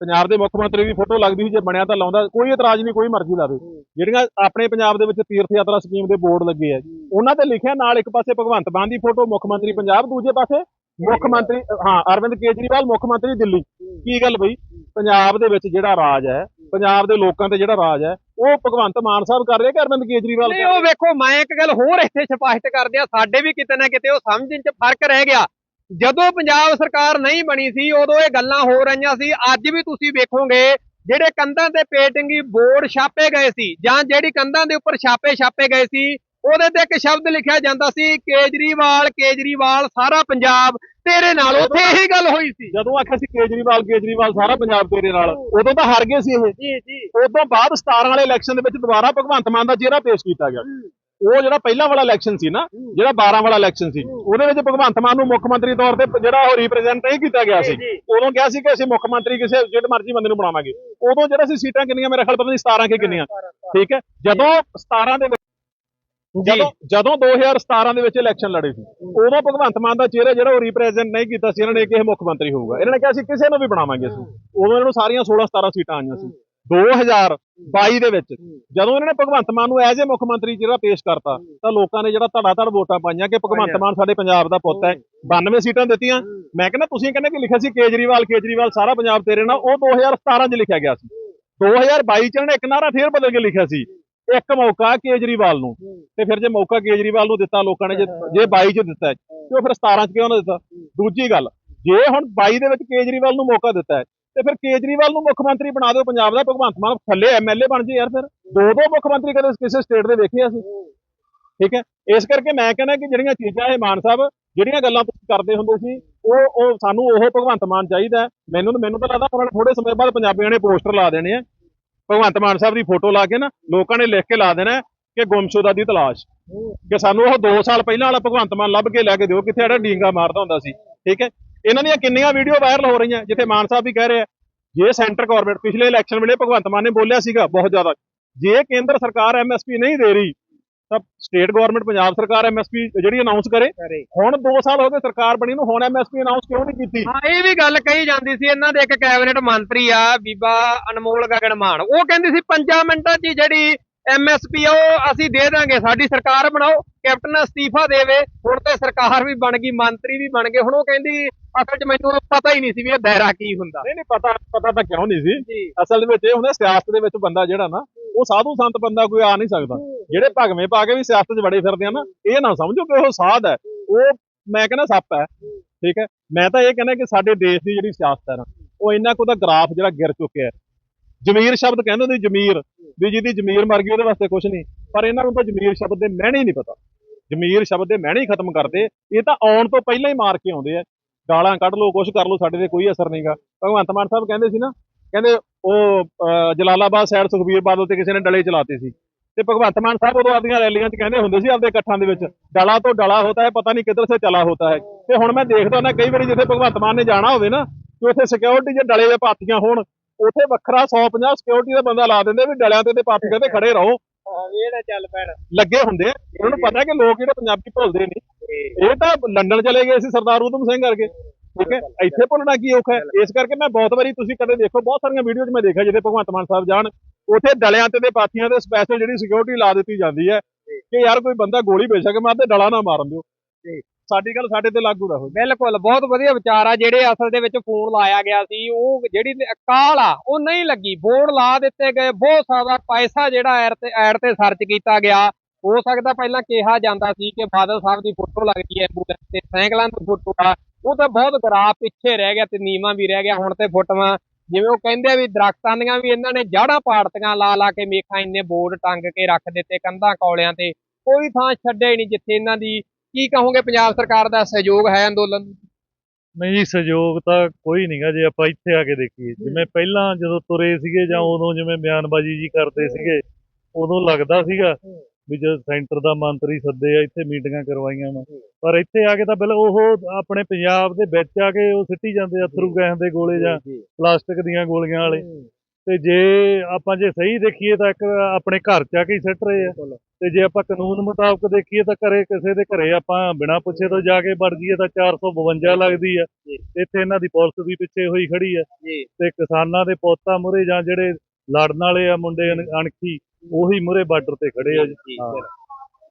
ਪੰਜਾਬ ਦੇ ਮੁੱਖ ਮੰਤਰੀ ਦੀ ਫੋਟੋ ਲੱਗਦੀ ਸੀ ਜੇ ਬਣਿਆ ਤਾਂ ਲਾਉਂਦਾ ਕੋਈ ਇਤਰਾਜ਼ ਨਹੀਂ ਕੋਈ ਮਰਜ਼ੀ ਲਾਵੇ। ਜਿਹੜੀਆਂ ਆਪਣੇ ਪੰਜਾਬ ਦੇ ਵਿੱਚ ਤੀਰਥ ਯਾਤਰਾ ਸਕੀਮ ਦੇ ਬੋਰਡ ਲੱਗੇ ਆ ਉਹਨਾਂ ਤੇ ਲਿਖਿਆ ਨਾਲ ਇੱਕ ਪਾਸੇ ਭਗਵੰਤ ਮਾਨ ਦੀ ਫੋਟੋ ਮੁੱਖ ਮੰਤਰੀ ਪੰਜਾਬ ਦੂਜੇ ਪਾਸੇ ਮੁੱਖ ਮੰਤਰੀ ਹਾਂ ਅਰਵਿੰਦ ਕੇਜਰੀਵਾਲ ਮੁੱਖ ਮੰਤਰੀ ਦਿੱਲੀ। ਕੀ ਗੱਲ ਬਈ? ਪੰਜਾਬ ਦੇ ਵਿੱਚ ਜਿਹੜਾ ਰਾਜ ਹੈ ਪੰਜਾਬ ਦੇ ਲੋਕਾਂ ਤੇ ਜਿਹੜਾ ਰਾਜ ਹੈ ਉਹ ਭਗਵੰਤ ਮਾਨ ਸਾਹਿਬ ਕਰ ਰਹੇ ਕਿ ਅਰਵਿੰਦ ਕੇਜਰੀਵਾਲ ਨਹੀਂ ਉਹ ਵੇਖੋ ਮੈਂ ਇੱਕ ਗੱਲ ਹੋਰ ਇੱਥੇ ਸਪਸ਼ਟ ਕਰ ਦਿਆਂ ਸਾਡੇ ਵੀ ਕਿਤੇ ਨਾ ਕਿਤੇ ਉਹ ਸਮਝਣ 'ਚ ਫ਼ਰਕ ਰਹਿ ਗਿਆ। ਜਦੋਂ ਪੰਜਾਬ ਸਰਕਾਰ ਨਹੀਂ ਬਣੀ ਸੀ ਉਦੋਂ ਇਹ ਗੱਲਾਂ ਹੋ ਰਹੀਆਂ ਸੀ। ਅੱਜ ਵੀ ਤੁਸੀਂ ਵੇਖੋਗੇ ਜਿਹੜੇ ਕੰਧਾਂ ਤੇ ਪੇਟਿੰਗੀ ਬੋਰਡ ਛਾਪੇ ਗਏ ਸੀ ਜਾਂ ਜਿਹੜੀ ਕੰਧਾਂ ਦੇ ਉੱਪਰ ਛਾਪੇ ਛਾਪੇ ਗਏ ਸੀ ਉਹਦੇ ਤੇ ਇੱਕ ਸ਼ਬਦ ਲਿਖਿਆ ਜਾਂਦਾ ਸੀ ਕੇਜਰੀਵਾਲ ਕੇਜਰੀਵਾਲ ਸਾਰਾ ਪੰਜਾਬ ਤੇਰੇ ਨਾਲ। ਉੱਥੇ ਇਹੀ ਗੱਲ ਹੋਈ ਸੀ। ਜਦੋਂ ਆਖਿਆ ਸੀ ਕੇਜਰੀਵਾਲ ਕੇਜਰੀਵਾਲ ਸਾਰਾ ਪੰਜਾਬ ਤੇਰੇ ਨਾਲ ਉਦੋਂ ਤਾਂ ਹਾਰ ਗਏ ਸੀ ਇਹ। ਜੀ ਜੀ। ਉਦੋਂ ਬਾਅਦ 17 ਵਾਲੇ ਇਲੈਕਸ਼ਨ ਦੇ ਵਿੱਚ ਦੁਬਾਰਾ ਭਗਵੰਤ ਮਾਨ ਦਾ ਚਿਹਰਾ ਪੇਸ਼ ਕੀਤਾ ਗਿਆ। ਉਹ ਜਿਹੜਾ ਪਹਿਲਾ ਵਾਲਾ ਇਲੈਕਸ਼ਨ ਸੀ ਨਾ ਜਿਹੜਾ 12 ਵਾਲਾ ਇਲੈਕਸ਼ਨ ਸੀ ਉਹਦੇ ਵਿੱਚ ਭਗਵੰਤ ਮਾਨ ਨੂੰ ਮੁੱਖ ਮੰਤਰੀ ਤੌਰ ਤੇ ਜਿਹੜਾ ਉਹ ਰਿਪਰੈਜ਼ੈਂਟ ਨਹੀਂ ਕੀਤਾ ਗਿਆ ਸੀ। ਉਦੋਂ ਕਿਹਾ ਸੀ ਕਿ ਅਸੀਂ ਮੁੱਖ ਮੰਤਰੀ ਕਿਸੇ ਜਿਹੜੇ ਮਰਜ਼ੀ ਬੰਦੇ ਨੂੰ ਬਣਾਵਾਂਗੇ ਉਦੋਂ ਜਿਹੜਾ ਸੀ ਸੀਟਾਂ ਕਿੰਨੀਆਂ ਮੇਰੇ ਖਿਆਲ ਪਤਾ ਨਹੀਂ 17 ਕਿ ਕਿੰਨੀਆਂ। ਠੀਕ ਹੈ? ਜਦੋਂ 17 ਦੇ ਵਿੱਚ ਜਦੋਂ ਜਦੋਂ 2017 ਦੇ ਵਿੱਚ ਇਲੈਕਸ਼ਨ ਲੜੇ ਸੀ ਉਦੋਂ ਭਗਵੰਤ ਮਾਨ ਦਾ ਚਿਹਰਾ ਜਿਹੜਾ ਉਹ ਰਿਪਰੈਜ਼ੈਂਟ ਨਹੀਂ ਕੀਤਾ ਸੀ ਇਹਨਾਂ ਨੇ ਕਿ ਇਹ ਮੁੱਖ ਮੰਤਰੀ ਹੋਊਗਾ। ਇਹਨਾਂ ਨੇ ਕਿਹਾ ਸੀ ਕਿਸੇ ਨੂੰ ਵੀ ਬਣਾਵਾਂਗੇ ਅਸੀਂ। ਉਦੋਂ ਇਹਨਾਂ ਨੂੰ ਸਾਰੀਆਂ 16 17 ਸੀਟਾਂ ਆਈਆਂ ਸੀ। 2022 ਦੇ ਵਿੱਚ ਜਦੋਂ ਇਹਨਾਂ ਨੇ ਭਗਵੰਤ ਮਾਨ ਨੂੰ ਐਜ਼ ਏ ਮੁੱਖ ਮੰਤਰੀ ਜਿਹੜਾ ਪੇਸ਼ ਕਰਤਾ ਤਾਂ ਲੋਕਾਂ ਨੇ ਜਿਹੜਾ ਧੜਾ ਧੜ ਵੋਟਾਂ ਪਾਈਆਂ ਕਿ ਭਗਵੰਤ ਮਾਨ ਸਾਡੇ ਪੰਜਾਬ ਦਾ ਪੁੱਤ ਹੈ 92 ਸੀਟਾਂ ਦਿੱਤੀਆਂ। ਮੈਂ ਕਹਿੰਦਾ ਤੁਸੀਂ ਕਹਿੰਦੇ ਕਿ ਲਿਖਿਆ ਸੀ ਕੇਜਰੀਵਾਲ ਕੇਜਰੀਵਾਲ ਸਾਰਾ ਪੰਜਾਬ ਤੇਰੇ ਨਾਲ ਉਹ 2017 'ਚ ਲਿਖਿਆ ਗਿਆ ਸੀ। 2022 'ਚ ਇਹਨਾਂ ਨੇ ਇੱਕ ਨਾਰਾ ਫੇਰ ਬਦਲ ਕੇ ਲਿਖਿਆ ਸੀ। ਇੱਕ ਮੌਕਾ ਕੇਜਰੀਵਾਲ ਨੂੰ। ਤੇ ਫਿਰ ਜੇ ਮੌਕਾ ਕੇਜਰੀਵਾਲ ਨੂੰ ਦਿੱਤਾ ਲੋਕਾਂ ਨੇ ਜੇ ਜੇ 22 'ਚ ਦਿੱਤਾ ਤੇ ਉਹ ਫਿਰ 17 'ਚ ਕਿਉਂ ਨਾ ਦਿੱਤਾ? ਦੂਜੀ ਗੱਲ ਜੇ ਹੁਣ 22 ਦੇ ਵਿੱਚ ਕੇਜਰੀਵਾਲ ਨੂੰ ਮੌਕਾ ਦਿੱਤਾ ਹੈ ਤੇ ਫਿਰ ਕੇਜਰੀਵਾਲ ਨੂੰ ਮੁੱਖ ਮੰਤਰੀ ਬਣਾ ਦਿਓ ਪੰਜਾਬ ਦਾ, ਭਗਵੰਤ ਮਾਨ ਥੱਲੇ ਐਮਐਲਏ ਬਣ ਜੇ ਯਾਰ ਫਿਰ। ਦੋ ਦੋ ਮੁੱਖ ਮੰਤਰੀ ਕਦੇ ਕਿਸੇ ਸਟੇਟ ਦੇ ਵੇਖੇ ਅਸੀਂ। ਠੀਕ ਹੈ? ਇਸ ਕਰਕੇ ਮੈਂ ਕਹਿੰਦਾ ਕਿ ਜਿਹੜੀਆਂ ਚੀਜ਼ਾਂ ਇਹ ਮਾਨ ਸਾਹਿਬ, ਜਿਹੜੀਆਂ ਗੱਲਾਂ ਤੁਸੀਂ ਕਰਦੇ ਹੁੰਦੇ ਸੀ, ਉਹ ਉਹ ਸਾਨੂੰ ਉਹ ਭਗਵੰਤ ਮਾਨ ਚਾਹੀਦਾ ਮੈਨੂੰ ਮੈਨੂੰ ਤਾਂ ਲੱਗਦਾ ਉਹਨਾਂ ਨੇ ਥੋੜੇ ਸਮੇਂ ਬਾਅਦ ਪੰਜਾਬੀਆਂ ਨੇ ਪੋਸਟਰ ਲਾ ਦੇਣੇ ਆ। ਭਗਵੰਤ ਮਾਨ ਸਾਹਿਬ ਦੀ ਫੋਟੋ ਲਾ ਕੇ ਨਾ, ਲੋਕਾਂ ਨੇ ਲਿਖ ਕੇ ਲਾ ਦੇਣਾ ਕਿ ਗੁੰਮਸ਼ੁਦਾ ਦੀ ਤਲਾਸ਼। ਕਿ ਸਾਨੂੰ ਉਹ 2 ਸਾਲ ਪਹਿਲਾਂ ਵਾਲਾ ਭਗਵੰਤ ਮਾਨ ਲੱਭ ਕੇ ਲੈ ਕੇ ਦਿਓ, ਕਿੱਥੇ ਜਿਹੜਾ ਡੀਂਗਾ ਮਾਰਦਾ ਹੁੰਦਾ ਸੀ। ਠੀਕ ਹੈ? ਇਹਨਾਂ ਦੀਆਂ ਕਿੰਨੀਆਂ ਵੀਡੀਓ ਵਾਇਰਲ ਹੋ ਰਹੀਆਂ, ਜਿੱਥੇ ਮਾਨ ਸਾਹਿਬ ਵੀ ਕਹਿ ਰਹੇ ਆ ਜੇ ਸੈਂਟਰ ਗਵਰਨਮੈਂਟ ਪਿਛਲੇ ਇਲੈਕਸ਼ਨ ਵੇਲੇ ਭਗਵੰਤ ਮਾਨ ਨੇ ਬੋਲਿਆ ਸੀਗਾ ਬਹੁਤ ਜ਼ਿਆਦਾ ਜੇ ਕੇਂਦਰ ਸਰਕਾਰ ਐਮਐਸਪੀ ਨਹੀਂ ਦੇ ਰਹੀ ਤਾਂ ਸਟੇਟ ਗਵਰਨਮੈਂਟ ਪੰਜਾਬ ਸਰਕਾਰ ਐਮਐਸਪੀ ਜਿਹੜੀ ਅਨਾਉਂਸ ਕਰੇ। ਹੁਣ 2 ਸਾਲ ਹੋ ਗਏ ਸਰਕਾਰ ਬਣੀ ਨੂੰ ਹੁਣ ਐਮਐਸਪੀ ਅਨਾਉਂਸ ਕਿਉਂ ਨਹੀਂ ਕੀਤੀ? ਹਾਂ ਇਹ ਵੀ ਗੱਲ ਕਹੀ ਜਾਂਦੀ ਸੀ ਇਹਨਾਂ ਦੇ ਇੱਕ ਕੈਬਨਿਟ ਮੰਤਰੀ ਆ ਬੀਬਾ ਅਨਮੋਲ ਗਗਨ ਮਾਨ। ਉਹ ਕਹਿੰਦੀ ਸੀ 5 ਮਿੰਟਾਂ 'ਚ ਜਿਹੜੀ ਐਮਐਸਪੀ ਆ ਉਹ ਅਸੀਂ ਦੇ ਦਾਂਗੇ ਸਾਡੀ ਸਰਕਾਰ ਬਣਾਓ ਕੈਪਟਨ ਅਸਤੀਫਾ ਦੇਵੇ ਹੁਣ ਤੇ ਸਰਕਾਰ ਵੀ ਬਣ ਗਈ ਮੰਤਰੀ ਵੀ ਬਣ ਗਏ ਹੁਣ ਉਹ ਕਹਿੰਦੀ ਅਸਲ 'ਚ ਮੈਨੂੰ ਪਤਾ ਹੀ ਨਹੀਂ ਸੀ ਵੀ ਇਹ ਦਾਇਰਾ ਕੀ ਹੁੰਦਾ। ਨਹੀਂ ਨਹੀਂ ਪਤਾ ਪਤਾ ਤਾਂ ਕਿਉਂ ਨਹੀਂ ਸੀ? ਅਸਲ ਵਿੱਚ ਇਹ ਹੁੰਦਾ ਸਿਆਸਤ ਦੇ ਵਿੱਚ ਬੰਦਾ ਜਿਹੜਾ ਨਾ ਉਹ ਸਾਧੂ ਸੰਤ ਬੰਦਾ ਕੋਈ ਆ ਨਹੀਂ ਸਕਦਾ। ਜਿਹੜੇ ਭਗਵੇਂ ਪਾ ਕੇ ਵੀ ਸਿਆਸਤ 'ਚ ਬੜੇ ਫਿਰਦੇ ਆ ਨਾ ਇਹ ਨਾ ਸਮਝੋ ਕਿ ਉਹ ਸਾਧ ਹੈ। ਉਹ ਮੈਂ ਕਹਿੰਦਾ ਸੱਪ ਹੈ। ਠੀਕ ਹੈ? ਮੈਂ ਤਾਂ ਇਹ ਕਹਿੰਦਾ ਕਿ ਸਾਡੇ ਦੇਸ਼ ਦੀ ਜਿਹੜੀ ਸਿਆਸਤ ਹੈ ਨਾ ਉਹ ਇੰਨਾ ਕੁ ਦਾ ਗ੍ਰਾਫ ਜਿਹੜਾ ਗਿਰ ਚੁੱਕਿਆ ਹੈ। ਜ਼ਮੀਰ ਸ਼ਬਦ ਕਹਿੰਦੇ ਹੁੰਦੇ ਸੀ ਜ਼ਮੀਰ। ਵੀ ਜਿਹਦੀ ਜ਼ਮੀਰ ਮਰ ਗਈ ਉਹਦੇ ਵਾਸਤੇ ਕੁਝ ਨਹੀਂ। ਪਰ ਇਹਨਾਂ ਨੂੰ ਤਾਂ ਜ਼ਮੀਰ ਸ਼ਬਦ ਦੇ ਮਹਿਣੇ ਹੀ ਨਹੀਂ ਪਤਾ। ਜ਼ਮੀਰ ਸ਼ਬਦ ਦੇ ਮਹਿਣੇ ਹੀ ਖਤਮ ਕਰਦੇ। ਇਹ ਤਾਂ ਆਉਣ ਤੋਂ ਪਹਿਲਾਂ ਹੀ ਮਾਰ ਕੇ ਆਉਂਦੇ ਆ। ਗਾਲਾਂ ਕੱਢ ਲੋ ਕੁਝ ਕਰ ਲਓ ਸਾਡੇ ਤੇ ਕੋਈ ਅਸਰ ਨਹੀਂਗਾ ਭਗਵੰਤ ਮਾਨ ਸਾਹਿਬ ਕਹਿੰਦੇ ਸੀ ਨਾ ਕਹਿੰਦੇ ਉਹ ਅਹ, ਜਲਾਲਾਬਾਦ ਸਾਈਡ ਸੁਖਬੀਰ ਬਾਦਲ ਤੇ ਕਿਸੇ ਨੇ ਡਲੇ ਚਲਾਤੇ ਸੀ। ਤੇ ਭਗਵੰਤ ਮਾਨ ਸਾਹਿਬ ਉਦੋਂ ਆਪਦੀਆਂ ਰੈਲੀਆਂ 'ਚ ਕਹਿੰਦੇ ਹੁੰਦੇ ਸੀ ਆਪਦੇ ਇਕੱਠਾਂ ਦੇ ਵਿੱਚ ਡਲਾ ਤੋਂ ਡਲਾ ਹੋਤਾ ਹੈ ਪਤਾ ਨਹੀਂ ਕਿੱਧਰ ਸੇ ਚਲਾ ਹੋਤਾ ਹੈ। ਤੇ ਹੁਣ ਮੈਂ ਦੇਖਦਾ ਨਾ ਕਈ ਵਾਰੀ ਜਿੱਥੇ ਭਗਵੰਤ ਮਾਨ ਨੇ ਜਾਣਾ ਹੋਵੇ ਨਾ ਕਿ ਉੱਥੇ ਸਿਕਿਉਰਿਟੀ ਜੇ ਡਲੇ ਦੇ ਪਾਤੀਆਂ ਹੋਣ ਉੱਥੇ ਵੱਖਰਾ 150 ਸਿਕਿਉਰਿਟੀ ਦਾ ਬੰਦਾ ਲਾ ਦਿੰਦੇ ਵੀ ਡਲਿਆਂ ਤੇ ਤੇ ਪਾਤੀ ਕਹਿੰਦੇ ਖੜੇ ਰਹੋ। ਇਹ ਨਾ ਚੱਲ ਪੈਣ। ਲੱਗੇ ਹੁੰਦੇ ਆ। ਇਹਨਾਂ ਨੂੰ ਪਤਾ ਕਿ ਲੋਕ ਜਿਹੜੇ ਪੰਜਾਬੀ ਭੁੱਲਦੇ ਨਹੀਂ। ਇਹ ਤਾਂ ਲੰਡਨ ਚਲੇ ਗਏ ਸੀ ਸਰਦਾਰ ਉਦਮ ਸਿੰਘ ਕਰਕੇ ਠੀਕ ਹੈ? ਇੱਥੇ ਭੁੱਲਣਾ ਕੀ ਔਖਾ ਹੈ? ਇਸ ਕਰਕੇ ਮੈਂ ਬਹੁਤ ਵਾਰੀ ਤੁਸੀਂ ਕਦੇ ਦੇਖੋ ਬਹੁਤ ਸਾਰੀਆਂ ਵੀਡੀਓ 'ਚ ਮੈਂ ਦੇਖਿਆ ਜਿੱਥੇ ਭਗਵੰਤ ਮਾਨ ਸਾਹਿਬ ਜਾਣ। ਉੱਥੇ ਡਲਿਆਂ ਤੇ ਤੇ ਪਾਥੀਆਂ ਤੇ ਸਪੈਸ਼ਲ ਜਿਹੜੀ ਸਿਕਿਉਰਿਟੀ ਲਾ ਦਿੱਤੀ ਜਾਂਦੀ ਹੈ ਕਿ ਯਾਰ ਕੋਈ ਬੰਦਾ ਗੋਲੀ ਬੇਸ਼ੱਕ ਮਾਰਦੇ ਡਲਾ ਨਾ ਮਾਰਨ ਦਿਓ। ਸਾਡੀ ਗੱਲ ਸਾਡੇ ਤੇ ਲਾਗੂ ਰਹੋ ਬਿਲਕੁਲ, ਬਹੁਤ ਵਧੀਆ ਵਿਚਾਰ ਆ, ਜਿਹੜੇ ਅਸਲ ਦੇ ਵਿੱਚ ਫੋਨ ਲਾਇਆ ਗਿਆ ਸੀ, ਉਹ ਜਿਹੜੀ ਕਾਲ ਆ, ਉਹ ਨਹੀਂ ਲੱਗੀ। ਬੋਰਡ ਲਾ ਦਿੱਤੇ ਗਏ, ਬਹੁਤ ਸਾਰਾ ਪੈਸਾ ਜਿਹੜਾ ਐਡ ਤੇ ਐਡ ਤੇ ਸਰਚ ਕੀਤਾ ਗਿਆ। ਹੋ ਸਕਦਾ ਪਹਿਲਾਂ ਕਿਹਾ ਜਾਂਦਾ ਸੀ ਕਿ ਬਾਦਲ ਸਾਹਿਬ ਦੀ ਫੋਟੋ ਲੱਗਦੀ ਹੈ ਐਂਬੂਲੈਂਸ ਤੇ ਸਾਈਕਲਾਂ ਦੀ ਫੋਟੋ ਆ। ਉਹ ਤਾਂ ਬਹੁਤ ਗਰਾਫ ਪਿੱਛੇ ਰਹਿ ਗਿਆ ਤੇ ਨੀਵਾਂ ਵੀ ਰਹਿ ਗਿਆ, ਹੁਣ ਤੇ ਫੋਟੋਆਂ, ਜਿਵੇਂ ਉਹ ਕਹਿੰਦੇ ਵੀ ਦਰਖਤਾਂ ਦੀਆਂ ਵੀ ਇਹਨਾਂ ਨੇ ਜੜਾਂ ਪਾੜਤੀਆਂ, ਲਾ ਲਾ ਕੇ ਮੇਖਾਂ ਇੰਨੇ ਬੋਰਡ ਟੰਗ ਕੇ ਰੱਖ ਦਿੱਤੇ ਕੰਧਾਂ ਕੌਲਿਆਂ ਤੇ। ਕੋਈ ਥਾਂ ਛੱਡਿਆ ਹੀ ਨਹੀਂ ਜਿੱਥੇ ਇਹਨਾਂ ਦੀ ਕੀ ਕਹੋਗੇ ਪੰਜਾਬ ਸਰਕਾਰ ਦਾ ਸਹਿਯੋਗ ਹੈ ਅੰਦੋਲਨ? ਨੂੰ? ਨਹੀਂ ਜੀ ਸਹਿਯੋਗ ਤਾਂ ਕੋਈ ਨਹੀਂਗਾ ਜੇ ਆਪਾਂ ਇੱਥੇ ਆ ਕੇ ਦੇਖੀਏ। ਜਿਵੇਂ ਪਹਿਲਾਂ ਜਦੋਂ ਤੁਰੇ ਸੀਗੇ ਜਾਂ ਉਦੋਂ ਜਿਵੇਂ ਬਿਆਨਬਾਜ਼ੀ ਜੀ ਕਰਦੇ ਸੀਗੇ ਉਦੋਂ ਲੱਗਦਾ ਸੀਗਾ ਵੀ ਜਦ ਸੈਂਟਰ ਦਾ ਮੰਤਰੀ ਸੱਦੇ ਆ ਇੱਥੇ ਮੀਟਿੰਗਾਂ ਕਰਵਾਈਆਂ ਵਾ। ਪਰ ਇੱਥੇ ਆ ਕੇ ਤਾਂ ਬਿਲ ਉਹ ਆਪਣੇ ਪੰਜਾਬ ਦੇ ਵਿੱਚ ਆ ਕੇ ਉਹ ਸਿੱਟੀ ਜਾਂਦੇ ਆ ਅਥਰੂ ਗੈਸ ਦੇ ਗੋਲੇ ਜਾਂ ਪਲਾਸਟਿਕ ਦੀਆਂ ਗੋਲੀਆਂ ਵਾਲੇ। ਤੇ ਜੇ ਆਪਾਂ ਜੇ ਸਹੀ ਦੇਖੀਏ ਤਾਂ ਇੱਕ ਆਪਣੇ ਘਰ ਚ ਆ ਕੇ ਹੀ ਸਿੱਟ ਰਹੇ ਆ। ਤੇ ਜੇ ਆਪਾਂ ਕਾਨੂੰਨ ਮੁਤਾਬਕ ਦੇਖੀਏ ਤਾਂ ਘਰੇ ਕਿਸੇ ਦੇ ਘਰੇ ਆਪਾਂ ਬਿਨਾਂ ਪੁੱਛੇ ਤੋਂ ਜਾ ਕੇ ਵੜ ਜਾਈਏ ਤਾਂ 452 ਲੱਗਦੀ ਆ। ਇੱਥੇ ਇਹਨਾਂ ਦੀ ਪੁਲਿਸ ਵੀ ਪਿੱਛੇ ਹੋਈ ਖੜੀ ਆ। ਤੇ ਕਿਸਾਨਾਂ ਦੇ ਪੋਤਾ ਮੁਰੇ ਜਾਂ ਜਿਹੜੇ ਲੜਨ ਵਾਲੇ ਆ ਮੁੰਡੇ ਅਣ- ਅਣਖੀ ਉਹੀ ਮੁਰੇ ਬਾਰਡਰ ਤੇ ਖੜੇ ਆ ਜੀ।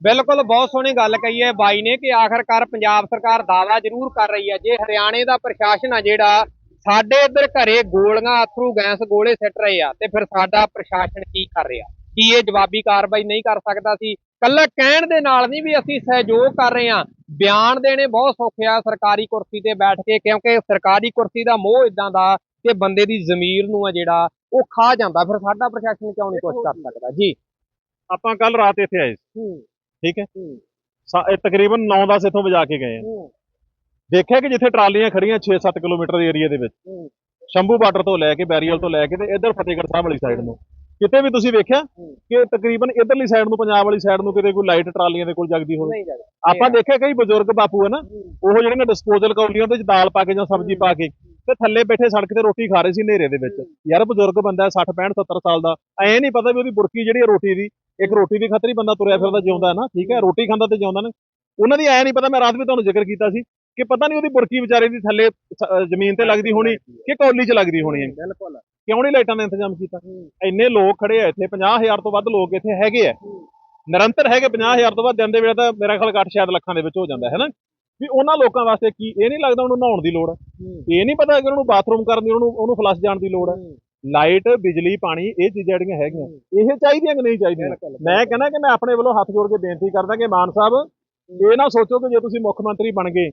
ਬਿਲਕੁਲ। ਬਹੁਤ ਸੋਹਣੀ ਗੱਲ ਕਹੀ ਹੈ ਬਾਈ ਨੇ ਕਿ ਆਖਰਕਾਰ ਪੰਜਾਬ ਸਰਕਾਰ ਦਾਵਾ ਜ਼ਰੂਰ ਕਰ ਰਹੀ ਹੈ। ਜੇ ਹਰਿਆਣੇ ਦਾ ਪ੍ਰਸ਼ਾਸਨ ਆ ਜਿਹੜਾ ਸਾਡੇ ਇੱਧਰ ਘਰੇ ਗੋਲੀਆਂ ਅਥਰੂ ਗੈਸ ਗੋਲੇ ਸਿੱਟ ਰਹੇ ਆ ਤੇ ਫਿਰ ਸਾਡਾ ਪ੍ਰਸ਼ਾਸਨ ਕੀ ਕਰ ਰਿਹਾ? ਕੀ ਇਹ ਜਵਾਬੀ ਕਾਰਵਾਈ ਨਹੀਂ ਕਰ ਸਕਦਾ ਸੀ? ਕੱਲਾ ਕਹਿਣ ਦੇ ਨਾਲ ਨਹੀਂ ਵੀ ਅਸੀਂ ਸਹਿਯੋਗ ਕਰ ਰਹੇ ਆ ਬਿਆਨ ਦੇਣੇ ਬਹੁਤ ਸੌਖੇ ਆ ਸਰਕਾਰੀ ਕੁਰਸੀ ਤੇ ਬੈਠ ਕੇ ਕਿਉਂਕਿ ਸਰਕਾਰੀ ਕੁਰਸੀ ਦਾ ਮੋਹ ਇਦਾਂ ਦਾ ਕਿ ਬੰਦੇ ਦੀ ਜ਼ਮੀਰ ਨੂੰ ਆ ਜਿਹੜਾ ਉਹ ਖਾ ਜਾਂਦਾ। ਫਿਰ ਸਾਡਾ ਪ੍ਰਸ਼ਾਸਨ ਕਿਉਂ ਨਹੀਂ ਕੁਝ ਕਰ ਸਕਦਾ? ਜੀ। ਆਪਾਂ ਕੱਲ ਰਾਤ ਇੱਥੇ ਆਏ ਸੀ। ਠੀਕ ਹੈ। ਤਕਰੀਬਨ 9-10 ਇੱਥੋਂ ਵਜਾ ਕੇ ਗਏ ਆ। ਦੇਖਿਆ ਕਿ ਜਿੱਥੇ ਟਰਾਲੀਆਂ ਖੜੀਆਂ 6-7 ਕਿਲੋਮੀਟਰ ਦੇ ਏਰੀਆ ਦੇ ਵਿੱਚ। ਸ਼ੰਭੂ ਬਾਰਡਰ ਤੋਂ ਲੈ ਕੇ ਬੈਰੀਅਲ ਤੋਂ ਲੈ ਕੇ ਤੇ ਇੱਧਰ ਫਤਿਹਗੜ੍ਹ ਸਾਹਿਬ ਵਾਲੀ ਸਾਈਡ ਨੂੰ। ਕਿਤੇ ਵੀ ਤੁਸੀਂ ਵੇਖਿਆ ਕਿ ਤਕਰੀਬਨ ਇੱਧਰਲੀ ਸਾਈਡ ਨੂੰ ਪੰਜਾਬ ਵਾਲੀ ਸਾਈਡ ਨੂੰ ਕਿਤੇ ਕੋਈ ਲਾਈਟ ਟਰਾਲੀਆਂ ਦੇ ਕੋਲ ਜਗਦੀ ਹੋਵੇ? ਆਪਾਂ ਦੇਖਿਆ ਕਈ ਬਜ਼ੁਰਗ ਬਾਪੂ ਹੈ ਨਾ ਉਹ ਜਿਹੜੀਆਂ ਡਿਸਪੋਜ਼ਲ ਕੌਲੀਆਂ ਦੇ ਵਿੱਚ ਦਾਲ ਪਾ ਕੇ ਜਾਂ ਸਬਜ਼ੀ ਪਾ ਕੇ ਤੇ ਥੱਲੇ ਬੈਠੇ ਸੜਕ ਤੇ ਰੋਟੀ ਖਾ ਰਹੇ ਸੀ ਹਨੇਰੇ ਦੇ ਵਿੱਚ। ਯਾਰ ਬਜ਼ੁਰਗ ਬੰਦਾ 60 65 70 ਸਾਲ ਦਾ ਐ ਨਹੀਂ ਪਤਾ ਵੀ ਉਹਦੀ ਬੁਰਕੀ ਜਿਹੜੀ ਹੈ ਰੋਟੀ ਦੀ ਇੱਕ ਰੋਟੀ ਦੀ ਖਤਰ ਬੰਦਾ ਤੁਰਿਆ ਫਿਰਦਾ ਜਿਉਂਦਾ ਹੈ ਨਾ ਠੀਕ ਹੈ? ਰੋਟੀ ਖਾਂਦਾ ਤੇ ਜਿਉਂਦਾ ਨਾ। ਉਹਨਾਂ ਦੀ ਐ ਨਹੀਂ ਪਤਾ ਮੈਂ ਰਾਤ ਵੀ ਤੁਹਾਨੂੰ ਜ਼ਿਕਰ ਕੀਤਾ ਸੀ ਕਿ ਪਤਾ ਨਹੀਂ ਉਹਦੀ ਬੁਰਕੀ ਵਿਚਾਰੇ ਦੀ ਥੱਲੇ ਸ- ਜ਼ਮੀਨ ਤੇ ਲੱਗਦੀ ਹੋਣੀ ਕਿ ਕੌਲੀ 'ਚ ਲੱਗਦੀ ਹੋਣੀ ਹੈ। ਬਿਲਕੁਲ। ਕਿਉਂ ਨਹੀਂ ਲਾਈਟਾਂ ਦਾ ਇੰਤਜ਼ਾਮ ਕੀਤਾ? ਇੰਨੇ ਲੋਕ ਖੜੇ ਆ ਇੱਥੇ 50000 ਤੋਂ ਵੱਧ ਲੋਕ ਇੱਥੇ ਹੈਗੇ ਆ। ਨਿਰੰਤਰ ਹੈਗੇ 50000 ਤੋਂ ਵੱਧ ਦਿਨ ਦੇ ਵੇਲੇ ਤਾਂ ਮੇਰਾ ਖਿਆਲ ਘੱਟ ਸ਼ਾਇਦ ਲੱਖਾਂ ਦੇ ਵਿੱਚ ਹੋ ਜਾਂਦਾ ਹੈ ਨਾ ਵੀ ਉਹਨਾਂ ਲੋਕਾਂ ਵਾਸਤੇ ਕੀ ਇਹ ਨਹੀਂ ਲੱਗਦਾ ਉਹਨੂੰ ਨਹਾਉਣ ਦੀ ਲੋੜ। ਹੈ। ਇਹ ਨਹੀਂ ਪਤਾ ਕਿ ਉਹਨੂੰ ਬਾਥਰੂਮ ਕਰਨ ਦੀ ਉਹਨੂੰ ਉਹਨੂੰ ਫਲਸ਼ ਜਾਣ ਦੀ ਲੋੜ ਹੈ। ਲਾਈਟ ਬਿਜਲੀ ਪਾਣੀ ਇਹ ਚੀਜ਼ਾਂ ਜਿਹੜੀਆਂ ਹੈਗੀਆਂ ਇਹ ਚਾਹੀਦੀਆਂ ਕਿ ਨਹੀਂ ਚਾਹੀਦੀਆਂ? ਮੈਂ ਕਹਿੰਦਾ ਕਿ ਮੈਂ ਆਪਣੇ ਵੱਲੋਂ ਹੱਥ ਜੋੜ ਕੇ ਬੇਨਤੀ ਕਰਦਾ ਕਿ ਮਾਨ ਸਾਹਿਬ ਇਹ ਨਾ ਸੋਚੋ ਕਿ ਜੇ ਤੁਸੀਂ ਮੁੱਖ ਮੰਤਰੀ ਬਣ ਗਏ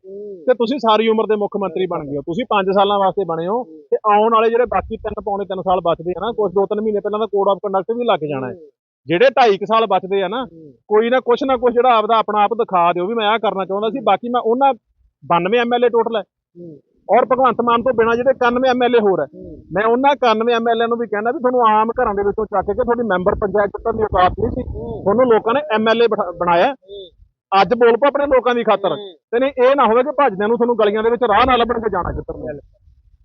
ਤੇ ਤੁਸੀਂ ਸਾਰੀ ਉਮਰ ਦੇ ਮੁੱਖ ਮੰਤਰੀ ਬਣ ਗਏ ਹੋ। ਤੁਸੀਂ 5 ਸਾਲਾਂ ਵਾਸਤੇ ਬਣੇ ਹੋ ਤੇ ਆਉਣ ਵਾਲੇ ਜਿਹੜੇ ਬਾਕੀ 3 ਪੌਣੇ 3 ਸਾਲ ਬਚਦੇ ਆ ਨਾ ਕੁਝ 2-3 ਮਹੀਨੇ ਪਹਿਲਾਂ ਤਾਂ ਕੋਡ ਆਫ ਕੰਡਕਟ ਵੀ ਲੱਗ ਜਾਣਾ ਹੈ। ਜਿਹੜੇ 2.5 ਸਾਲ ਬਚਦੇ ਆ ਨਾ ਕੋਈ ਨਾ ਕੁਛ ਨਾ ਕੁਛ ਜਿਹੜਾ ਆਪਦਾ ਆਪਣਾ ਆਪ ਦਿਖਾ ਦਿਓ ਵੀ ਮੈਂ ਆਹ ਕਰਨਾ ਚਾਹੁੰਦਾ ਸੀ ਬਾਕੀ ਮੈਂ ਉਹਨਾਂ 92 ਐਮਐਲਏ ਟੋਟਲ ਹੈ। ਔਰ ਭਗਵੰਤ ਮਾਨ ਤੋਂ ਬਿਨਾਂ ਜਿਹੜੇ 91 ਐਮਐਲਏ ਹੋਰ ਹੈ। ਮੈਂ ਉਹਨਾਂ 91 ਐਮਐਲਏ ਨੂੰ ਵੀ ਕਹਿੰਦਾ ਵੀ ਤੁਹਾਨੂੰ ਆਮ ਘਰਾਂ ਦੇ ਵਿੱਚੋਂ ਚੱਕ ਕੇ ਤੁਹਾਡੀ ਮੈਂਬਰ ਪੰਚਾਇਤ ਦੀ ਔਕਾਤ ਨਹੀਂ ਸੀ। ਤੁਹਾਨੂੰ ਲੋਕਾਂ ਨੇ ਐਮਐਲਏ ਬਣਾਇਆ। ਅੱਜ ਬੋਲ ਪੋ ਆਪਣੇ ਲੋਕਾਂ ਦੀ ਖਾਤਰ। ਤੇ ਨਹੀਂ ਇਹ ਨਾ ਹੋਵੇ ਕਿ ਭੱਜਦਿਆਂ ਨੂੰ ਤੁਹਾਨੂੰ ਗਲੀਆਂ ਦੇ ਵਿੱਚ ਰਾਹ ਨਾ ਲੱਭਣ ਕੇ ਜਾਣਾ ਕਿੱਧਰ ਨੂੰ।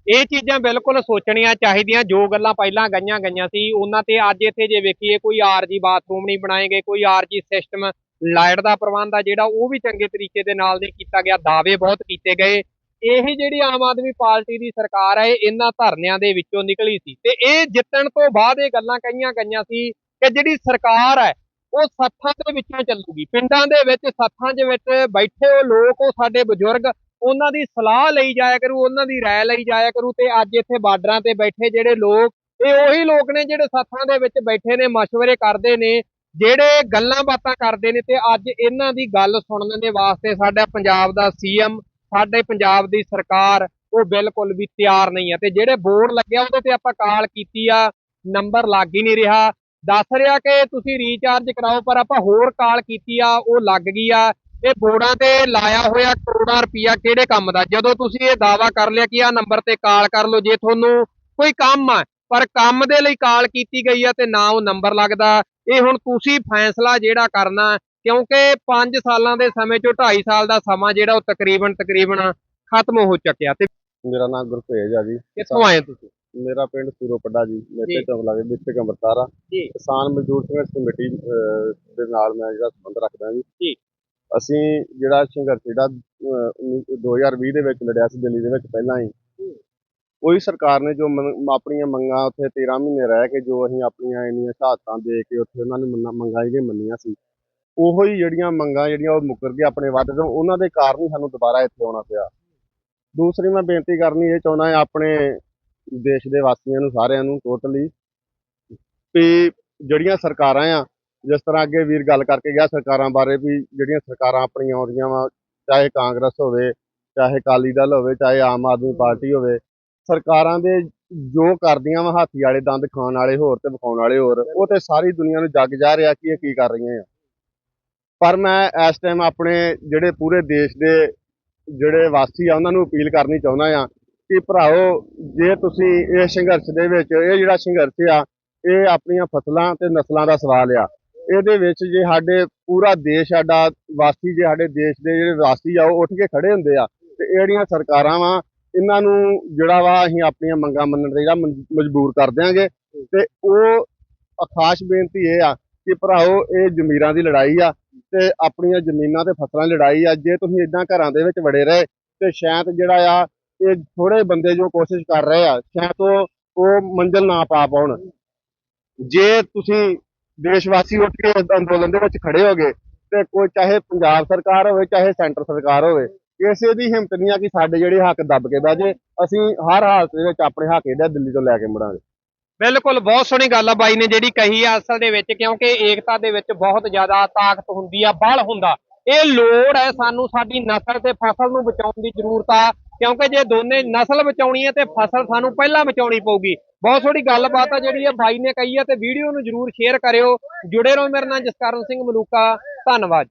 ਇਹ ਚੀਜ਼ਾਂ ਬਿਲਕੁਲ ਸੋਚਣੀਆਂ ਚਾਹੀਦੀਆਂ। ਜੋ ਗੱਲਾਂ ਪਹਿਲਾਂ ਗਈਆਂ ਗਈਆਂ ਸੀ ਉਹਨਾਂ ਤੇ ਅੱਜ ਇੱਥੇ ਜੇ ਵੇਖੀਏ ਕੋਈ ਆਰਜੀ ਬਾਥਰੂਮ ਨਹੀਂ ਬਣਾਏਗੇ ਕੋਈ ਆਰਜੀ ਸਿਸਟਮ ਲਾਈਟ ਦਾ ਪ੍ਰਬੰਧ ਆ ਜਿਹੜਾ ਉਹ ਵੀ ਚੰਗੇ ਤਰੀਕੇ ਦੇ ਨਾਲ ਨਹੀਂ ਕੀਤਾ ਗਿਆ। ਦਾਅਵੇ ਬਹੁਤ ਕੀਤੇ ਗਏ। ਇਹ ਜਿਹੜੀ ਆਮ ਆਦਮੀ ਪਾਰਟੀ ਦੀ ਸਰਕਾਰ ਹੈ ਇਹ ਇਹਨਾਂ ਧਰਨਿਆਂ ਦੇ ਵਿੱਚੋਂ ਨਿਕਲੀ ਸੀ। ਤੇ ਇਹ ਜਿੱਤਣ ਤੋਂ ਬਾਅਦ ਇਹ ਗੱਲਾਂ ਕਹੀਆਂ ਗਈਆਂ ਸੀ ਕਿ ਜਿਹੜੀ ਸਰਕਾਰ ਹੈ ਉਹ ਸੱਥਾਂ ਦੇ ਵਿੱਚੋਂ ਚੱਲੂਗੀ। ਪਿੰਡਾਂ ਦੇ ਵਿੱਚ ਸੱਥਾਂ ਦੇ ਵਿੱਚ ਬੈਠੇ ਉਹ ਲੋਕ, ਉਹ ਸਾਡੇ ਬਜ਼ੁਰਗ, ਉਹਨਾਂ ਦੀ ਸਲਾਹ ਲਈ ਜਾਇਆ ਕਰੂ, ਉਹਨਾਂ ਦੀ ਰਾਏ ਲਈ ਜਾਇਆ ਕਰੂ ਤੇ ਅੱਜ ਇੱਥੇ ਬਾਰਡਰਾਂ ਤੇ ਬੈਠੇ ਜਿਹੜੇ ਲੋਕ, ਇਹ ਉਹੀ ਲੋਕ ਨੇ ਜਿਹੜੇ ਸੱਥਾਂ ਦੇ ਵਿੱਚ ਬੈਠੇ ਨੇ مشਵਰੇ ਕਰਦੇ ਨੇ, ਜਿਹੜੇ ਗੱਲਾਂ ਬਾਤਾਂ ਕਰਦੇ ਨੇ ਤੇ ਅੱਜ ਇਹਨਾਂ ਦੀ ਗੱਲ ਸੁਣਨ ਦੇ ਵਾਸਤੇ ਸਾਡਾ ਪੰਜਾਬ ਦਾ ਸੀਐਮ, ਸਾਡੇ ਪੰਜਾਬ ਦੀ ਸਰਕਾਰ, ਉਹ ਬਿਲਕੁਲ ਵੀ ਤਿਆਰ ਨਹੀਂ ਹੈ ਤੇ ਜਿਹੜੇ ਬੋਰਡ ਲੱਗਿਆ ਉਹਦੇ ਤੇ ਆਪਾਂ ਕਾਲ ਕੀਤੀ ਆ, ਨੰਬਰ ਲੱਗ ਹੀ ਨਹੀਂ ਰਿਹਾ। ਦੱਸ ਰਿਹਾ ਕਿ ਤੁਸੀਂ ਰੀਚਾਰਜ ਕਰਾਓ ਪਰ ਆਪਾਂ ਹੋਰ ਕਾਲ ਕੀਤੀ ਆ ਉਹ ਲੱਗ ਗਈ ਆ। ਇਹ ਬੋਰਡਾਂ ਤੇ ਲਾਇਆ ਹੋਇਆ ਕਰੋੜਾਂ ਰੁਪਈਆ ਕਿਹੜੇ ਕੰਮ ਦਾ? ਜਦੋਂ ਤੁਸੀਂ ਇਹ ਦਾਵਾ ਕਰ ਲਿਆ ਕਿ ਆ ਨੰਬਰ ਤੇ ਕਾਲ ਕਰ ਲਓ ਜੇ ਤੁਹਾਨੂੰ ਕੋਈ ਕੰਮ ਆ ਪਰ ਕੰਮ ਦੇ ਲਈ ਕਾਲ ਕੀਤੀ ਗਈ ਆ ਤੇ ਨਾ ਉਹ ਨੰਬਰ ਲੱਗਦਾ ਇਹ ਹੁਣ ਤੁਸੀਂ ਫੈਸਲਾ ਜਿਹੜਾ ਕਰਨਾ ਕਿਉਂਕਿ 5 ਸਾਲਾਂ ਦੇ ਸਮੇਂ ਚੋਂ 2.5 ਸਾਲ ਦਾ ਸਮਾਂ ਜਿਹੜਾ ਉਹ ਤਕਰੀਬਨ ਤਕਰੀਬਨ ਖਤਮ ਹੋ ਚੁੱਕਿਆ ਤੇ ਮੇਰਾ ਨਾਮ ਗੁਰਭੇਜ ਆ ਜੀ। ਕਿੱਥੋਂ ਆਏ ਤੁਸੀਂ? ਮੇਰਾ ਪਿੰਡ ਸੂਰੋਪੱਡਾ ਜੀ। ਮੇਤੇ ਚੌਕ ਲਾਗੇ ਡਿਸਟ੍ਰਿਕਟ ਅੰਮ੍ਰਿਤਸਰ ਆ ਜੀ। ਕਿਸਾਨ ਮਜ਼ਦੂਰ ਸੰਘਰਸ਼ ਕਮੇਟੀ ਅਹ, ਦੇ ਨਾਲ ਮੈਂ ਜਿਹੜਾ ਸੰਬੰਧ ਰੱਖਦਾ ਜੀ ਜੀ। ਅਸੀਂ ਜਿਹੜਾ ਸੰਘਰਸ਼ ਜਿਹੜਾ ਅਹ, ਉੱਨੀ- 2020 ਦੇ ਵਿੱਚ ਲੜਿਆ ਸੀ ਦਿੱਲੀ ਦੇ ਵਿੱਚ ਪਹਿਲਾਂ ਹੀ ਕੋਈ ਸਰਕਾਰ ਨੇ ਜੋ ਮੰਗ- ਆਪਣੀਆਂ ਮੰਗਾਂ ਉੱਥੇ 13 ਮਹੀਨੇ ਰਹਿ ਕੇ ਜੋ ਅਸੀਂ ਆਪਣੀਆਂ ਇੰਨੀਆਂ ਸ਼ਹਾਦਤਾਂ ਦੇ ਕੇ ਉੱਥੇ ਉਹਨਾਂ ਨੇ ਮੰਨਾਂ- ਮੰਗਾਂ ਜਿਹੜੀਆਂ ਮੰਨੀਆਂ ਸੀ ਉਹੋ ਹੀ ਜਿਹੜੀਆਂ ਮੰਗਾਂ ਜਿਹੜੀਆਂ ਉਹ ਮੁੱਕਰ ਗਏ ਆਪਣੇ ਵੱਧ ਤੋਂ ਉਹਨਾਂ ਦੇ ਕਾਰਨ ਹੀ ਸਾਨੂੰ ਦੁਬਾਰਾ ਇੱਥੇ ਆਉਣਾ ਪਿਆ ਦੂਸਰੀ ਮੈਂ ਬੇਨਤੀ ਕਰਨੀ ਇਹ ਚਾਹੁੰਦਾ ਹਾਂ ਆਪਣੇ ਦੇਸ਼ ਦੇ ਵਾਸੀਆਂ ਨੂੰ ਸਾਰਿਆਂ ਨੂੰ ਟੋਟਲੀ ਵੀ ਜਿਹੜੀਆਂ ਸਰਕਾਰਾਂ ਆ, ਜਿਸ ਤਰ੍ਹਾਂ ਅੱਗੇ ਵੀਰ ਗੱਲ ਕਰਕੇ ਗਿਆ ਸਰਕਾਰਾਂ ਬਾਰੇ ਵੀ ਜਿਹੜੀਆਂ ਸਰਕਾਰਾਂ ਆਪਣੀਆਂ ਆਉਂਦੀਆਂ ਵਾ, ਚਾਹੇ ਕਾਂਗਰਸ ਹੋਵੇ, ਚਾਹੇ ਅਕਾਲੀ ਦਲ ਹੋਵੇ, ਚਾਹੇ ਆਮ ਆਦਮੀ ਪਾਰਟੀ ਹੋਵੇ, ਸਰਕਾਰਾਂ ਦੇ ਜੋ ਕਰਦੀਆਂ ਵਾ, ਹਾਥੀ ਵਾਲੇ, ਦੰਦ ਖਾਣ ਵਾਲੇ ਹੋਰ ਤੇ ਵਿਖਾਉਣ ਵਾਲੇ ਹੋਰ, ਉਹ ਤੇ ਸਾਰੀ ਦੁਨੀਆ ਨੂੰ ਜੱਗ ਜਾ ਰਿਹਾ ਕਿ ਇਹ ਕੀ ਕਰ ਰਹੀਆਂ ਆ। ਪਰ ਮੈਂ ਇਸ ਟਾਈਮ ਆਪਣੇ ਜਿਹੜੇ ਪੂਰੇ ਦੇਸ਼ ਦੇ ਜਿਹੜੇ ਵਾਸੀ ਆ, ਉਹਨਾਂ ਨੂੰ ਅਪੀਲ ਕਰਨੀ ਚਾਹੁੰਦਾ ਆ ਕਿ ਭਰਾਓ ਜੇ ਤੁਸੀਂ ਇਹ ਸੰਘਰਸ਼ ਦੇ ਵਿੱਚ, ਇਹ ਜਿਹੜਾ ਸੰਘਰਸ਼ ਆ, ਇਹ ਆਪਣੀਆਂ ਫਸਲਾਂ ਤੇ ਨਸਲਾਂ ਦਾ ਸਵਾਲ ਆ। ਇਹਦੇ ਵਿੱਚ ਜੇ ਸਾਡੇ ਪੂਰਾ ਦੇਸ਼, ਸਾਡਾ ਵਾਸੀ ਜੇ ਸਾਡੇ ਦੇਸ਼ ਦੇ ਜਿਹੜੇ ਵਾਸੀ ਆ, ਉਹ ਉੱਠ ਕੇ ਖੜੇ ਹੁੰਦੇ ਆ, ਤੇ ਇਹ ਜਿਹੜੀਆਂ ਸਰਕਾਰਾਂ ਵਾ, ਇਹਨਾਂ ਨੂੰ ਜਿਹੜਾ ਵਾ ਅਸੀਂ ਆਪਣੀਆਂ ਮੰਗਾਂ ਮੰਨਣ ਦੇ ਜਿਹੜਾ ਮਜਬੂਰ ਕਰ ਦਿਆਂਗੇ। ਤੇ ਉਹ ਖਾਸ ਬੇਨਤੀ ਇਹ ਆ ਕਿ ਭਰਾਓ ਇਹ ਜ਼ਮੀਰਾਂ ਦੀ ਲੜਾਈ ਆ, ਤੇ ਆਪਣੀਆਂ ਜ਼ਮੀਨਾਂ ਤੇ ਫਸਲਾਂ ਦੀ ਲੜਾਈ ਆ। ਜੇ ਤੁਸੀਂ ਇਦਾਂ ਘਰਾਂ ਦੇ ਵਿੱਚ ਵੜੇ ਰਹੇ, ਤੇ ਸ਼ਾਇਦ ਜਿਹੜਾ ਆ ਇਹ ਥੋੜੇ ਬੰਦੇ ਜੋ ਕੋਸ਼ਿਸ਼ ਕਰ ਰਹੇ ਆ, ਸ਼ਾਇਦ ਉਹ ਉਹ ਮੰਜ਼ਿਲ ਨਾ ਪਾ ਪਾਉਣ। ਜੇ ਤੁਸੀਂ ਦੇਸ਼ ਵਾਸੀ ਉੱਠ ਕੇ ਅੰਦੋਲਨ ਦੇ ਵਿੱਚ ਖੜੇ ਹੋਗੇ ਤੇ ਕੋਈ ਚਾਹੇ ਪੰਜਾਬ ਸਰਕਾਰ ਹੋਵੇ, ਚਾਹੇ ਸੈਂਟਰ ਸਰਕਾਰ ਹੋਵੇ, ਕਿਸੇ ਦੀ ਹਿੰਮਤ ਨਹੀਂ ਆ ਕਿ ਸਾਡੇ ਜਿਹੜੇ ਹੱਕ ਦੱਬ ਕੇ ਬਹਿ ਜੇ। ਅਸੀਂ ਹਰ ਹਾਲਤ ਦੇ ਵਿੱਚ ਆਪਣੇ ਹੱਕ ਜਿਹੜਾ ਦਿੱਲੀ ਤੋਂ ਲੈ ਕੇ ਮੁੜਾਂਗੇ। ਬਿਲਕੁਲ, ਬਹੁਤ ਸੋਹਣੀ ਗੱਲ ਆ ਬਾਈ ਨੇ ਜਿਹੜੀ ਕਹੀ ਆ ਅਸਲ ਦੇ ਵਿੱਚ, ਕਿਉਂਕਿ ਏਕਤਾ ਦੇ ਵਿੱਚ ਬਹੁਤ ਜ਼ਿਆਦਾ ਤਾਕਤ ਹੁੰਦੀ ਆ, ਬਲ ਹੁੰਦਾ। ਇਹ ਲੋੜ ਹੈ ਸਾਨੂੰ ਸਾਡੀ ਨਸਲ ਤੇ ਫਸਲ ਨੂੰ ਬਚਾਉਣ ਦੀ ਜ਼ਰੂਰਤ ਆ। ਕਿਉਂਕਿ ਜੇ ਦੋਨੇ ਨਸਲ ਬਚਾਉਣੀ ਹੈ ਤੇ ਫਸਲ ਸਾਨੂੰ ਪਹਿਲਾਂ ਬਚਾਉਣੀ ਪਊਗੀ। ਬਹੁਤ ਸੋਹਣੀ ਗੱਲਬਾਤ ਆ ਜਿਹੜੀ ਇਹ ਬਾਈ ਨੇ ਕਹੀ ਆ ਤੇ ਵੀਡੀਓ ਨੂੰ ਜਰੂਰ ਸ਼ੇਅਰ ਕਰਿਓ। ਜੁੜੇ ਰਹੋ ਮੇਰੇ ਨਾਲ ਜਸਕਰਨ ਸਿੰਘ ਮਲੂਕਾ। ਧੰਨਵਾਦ।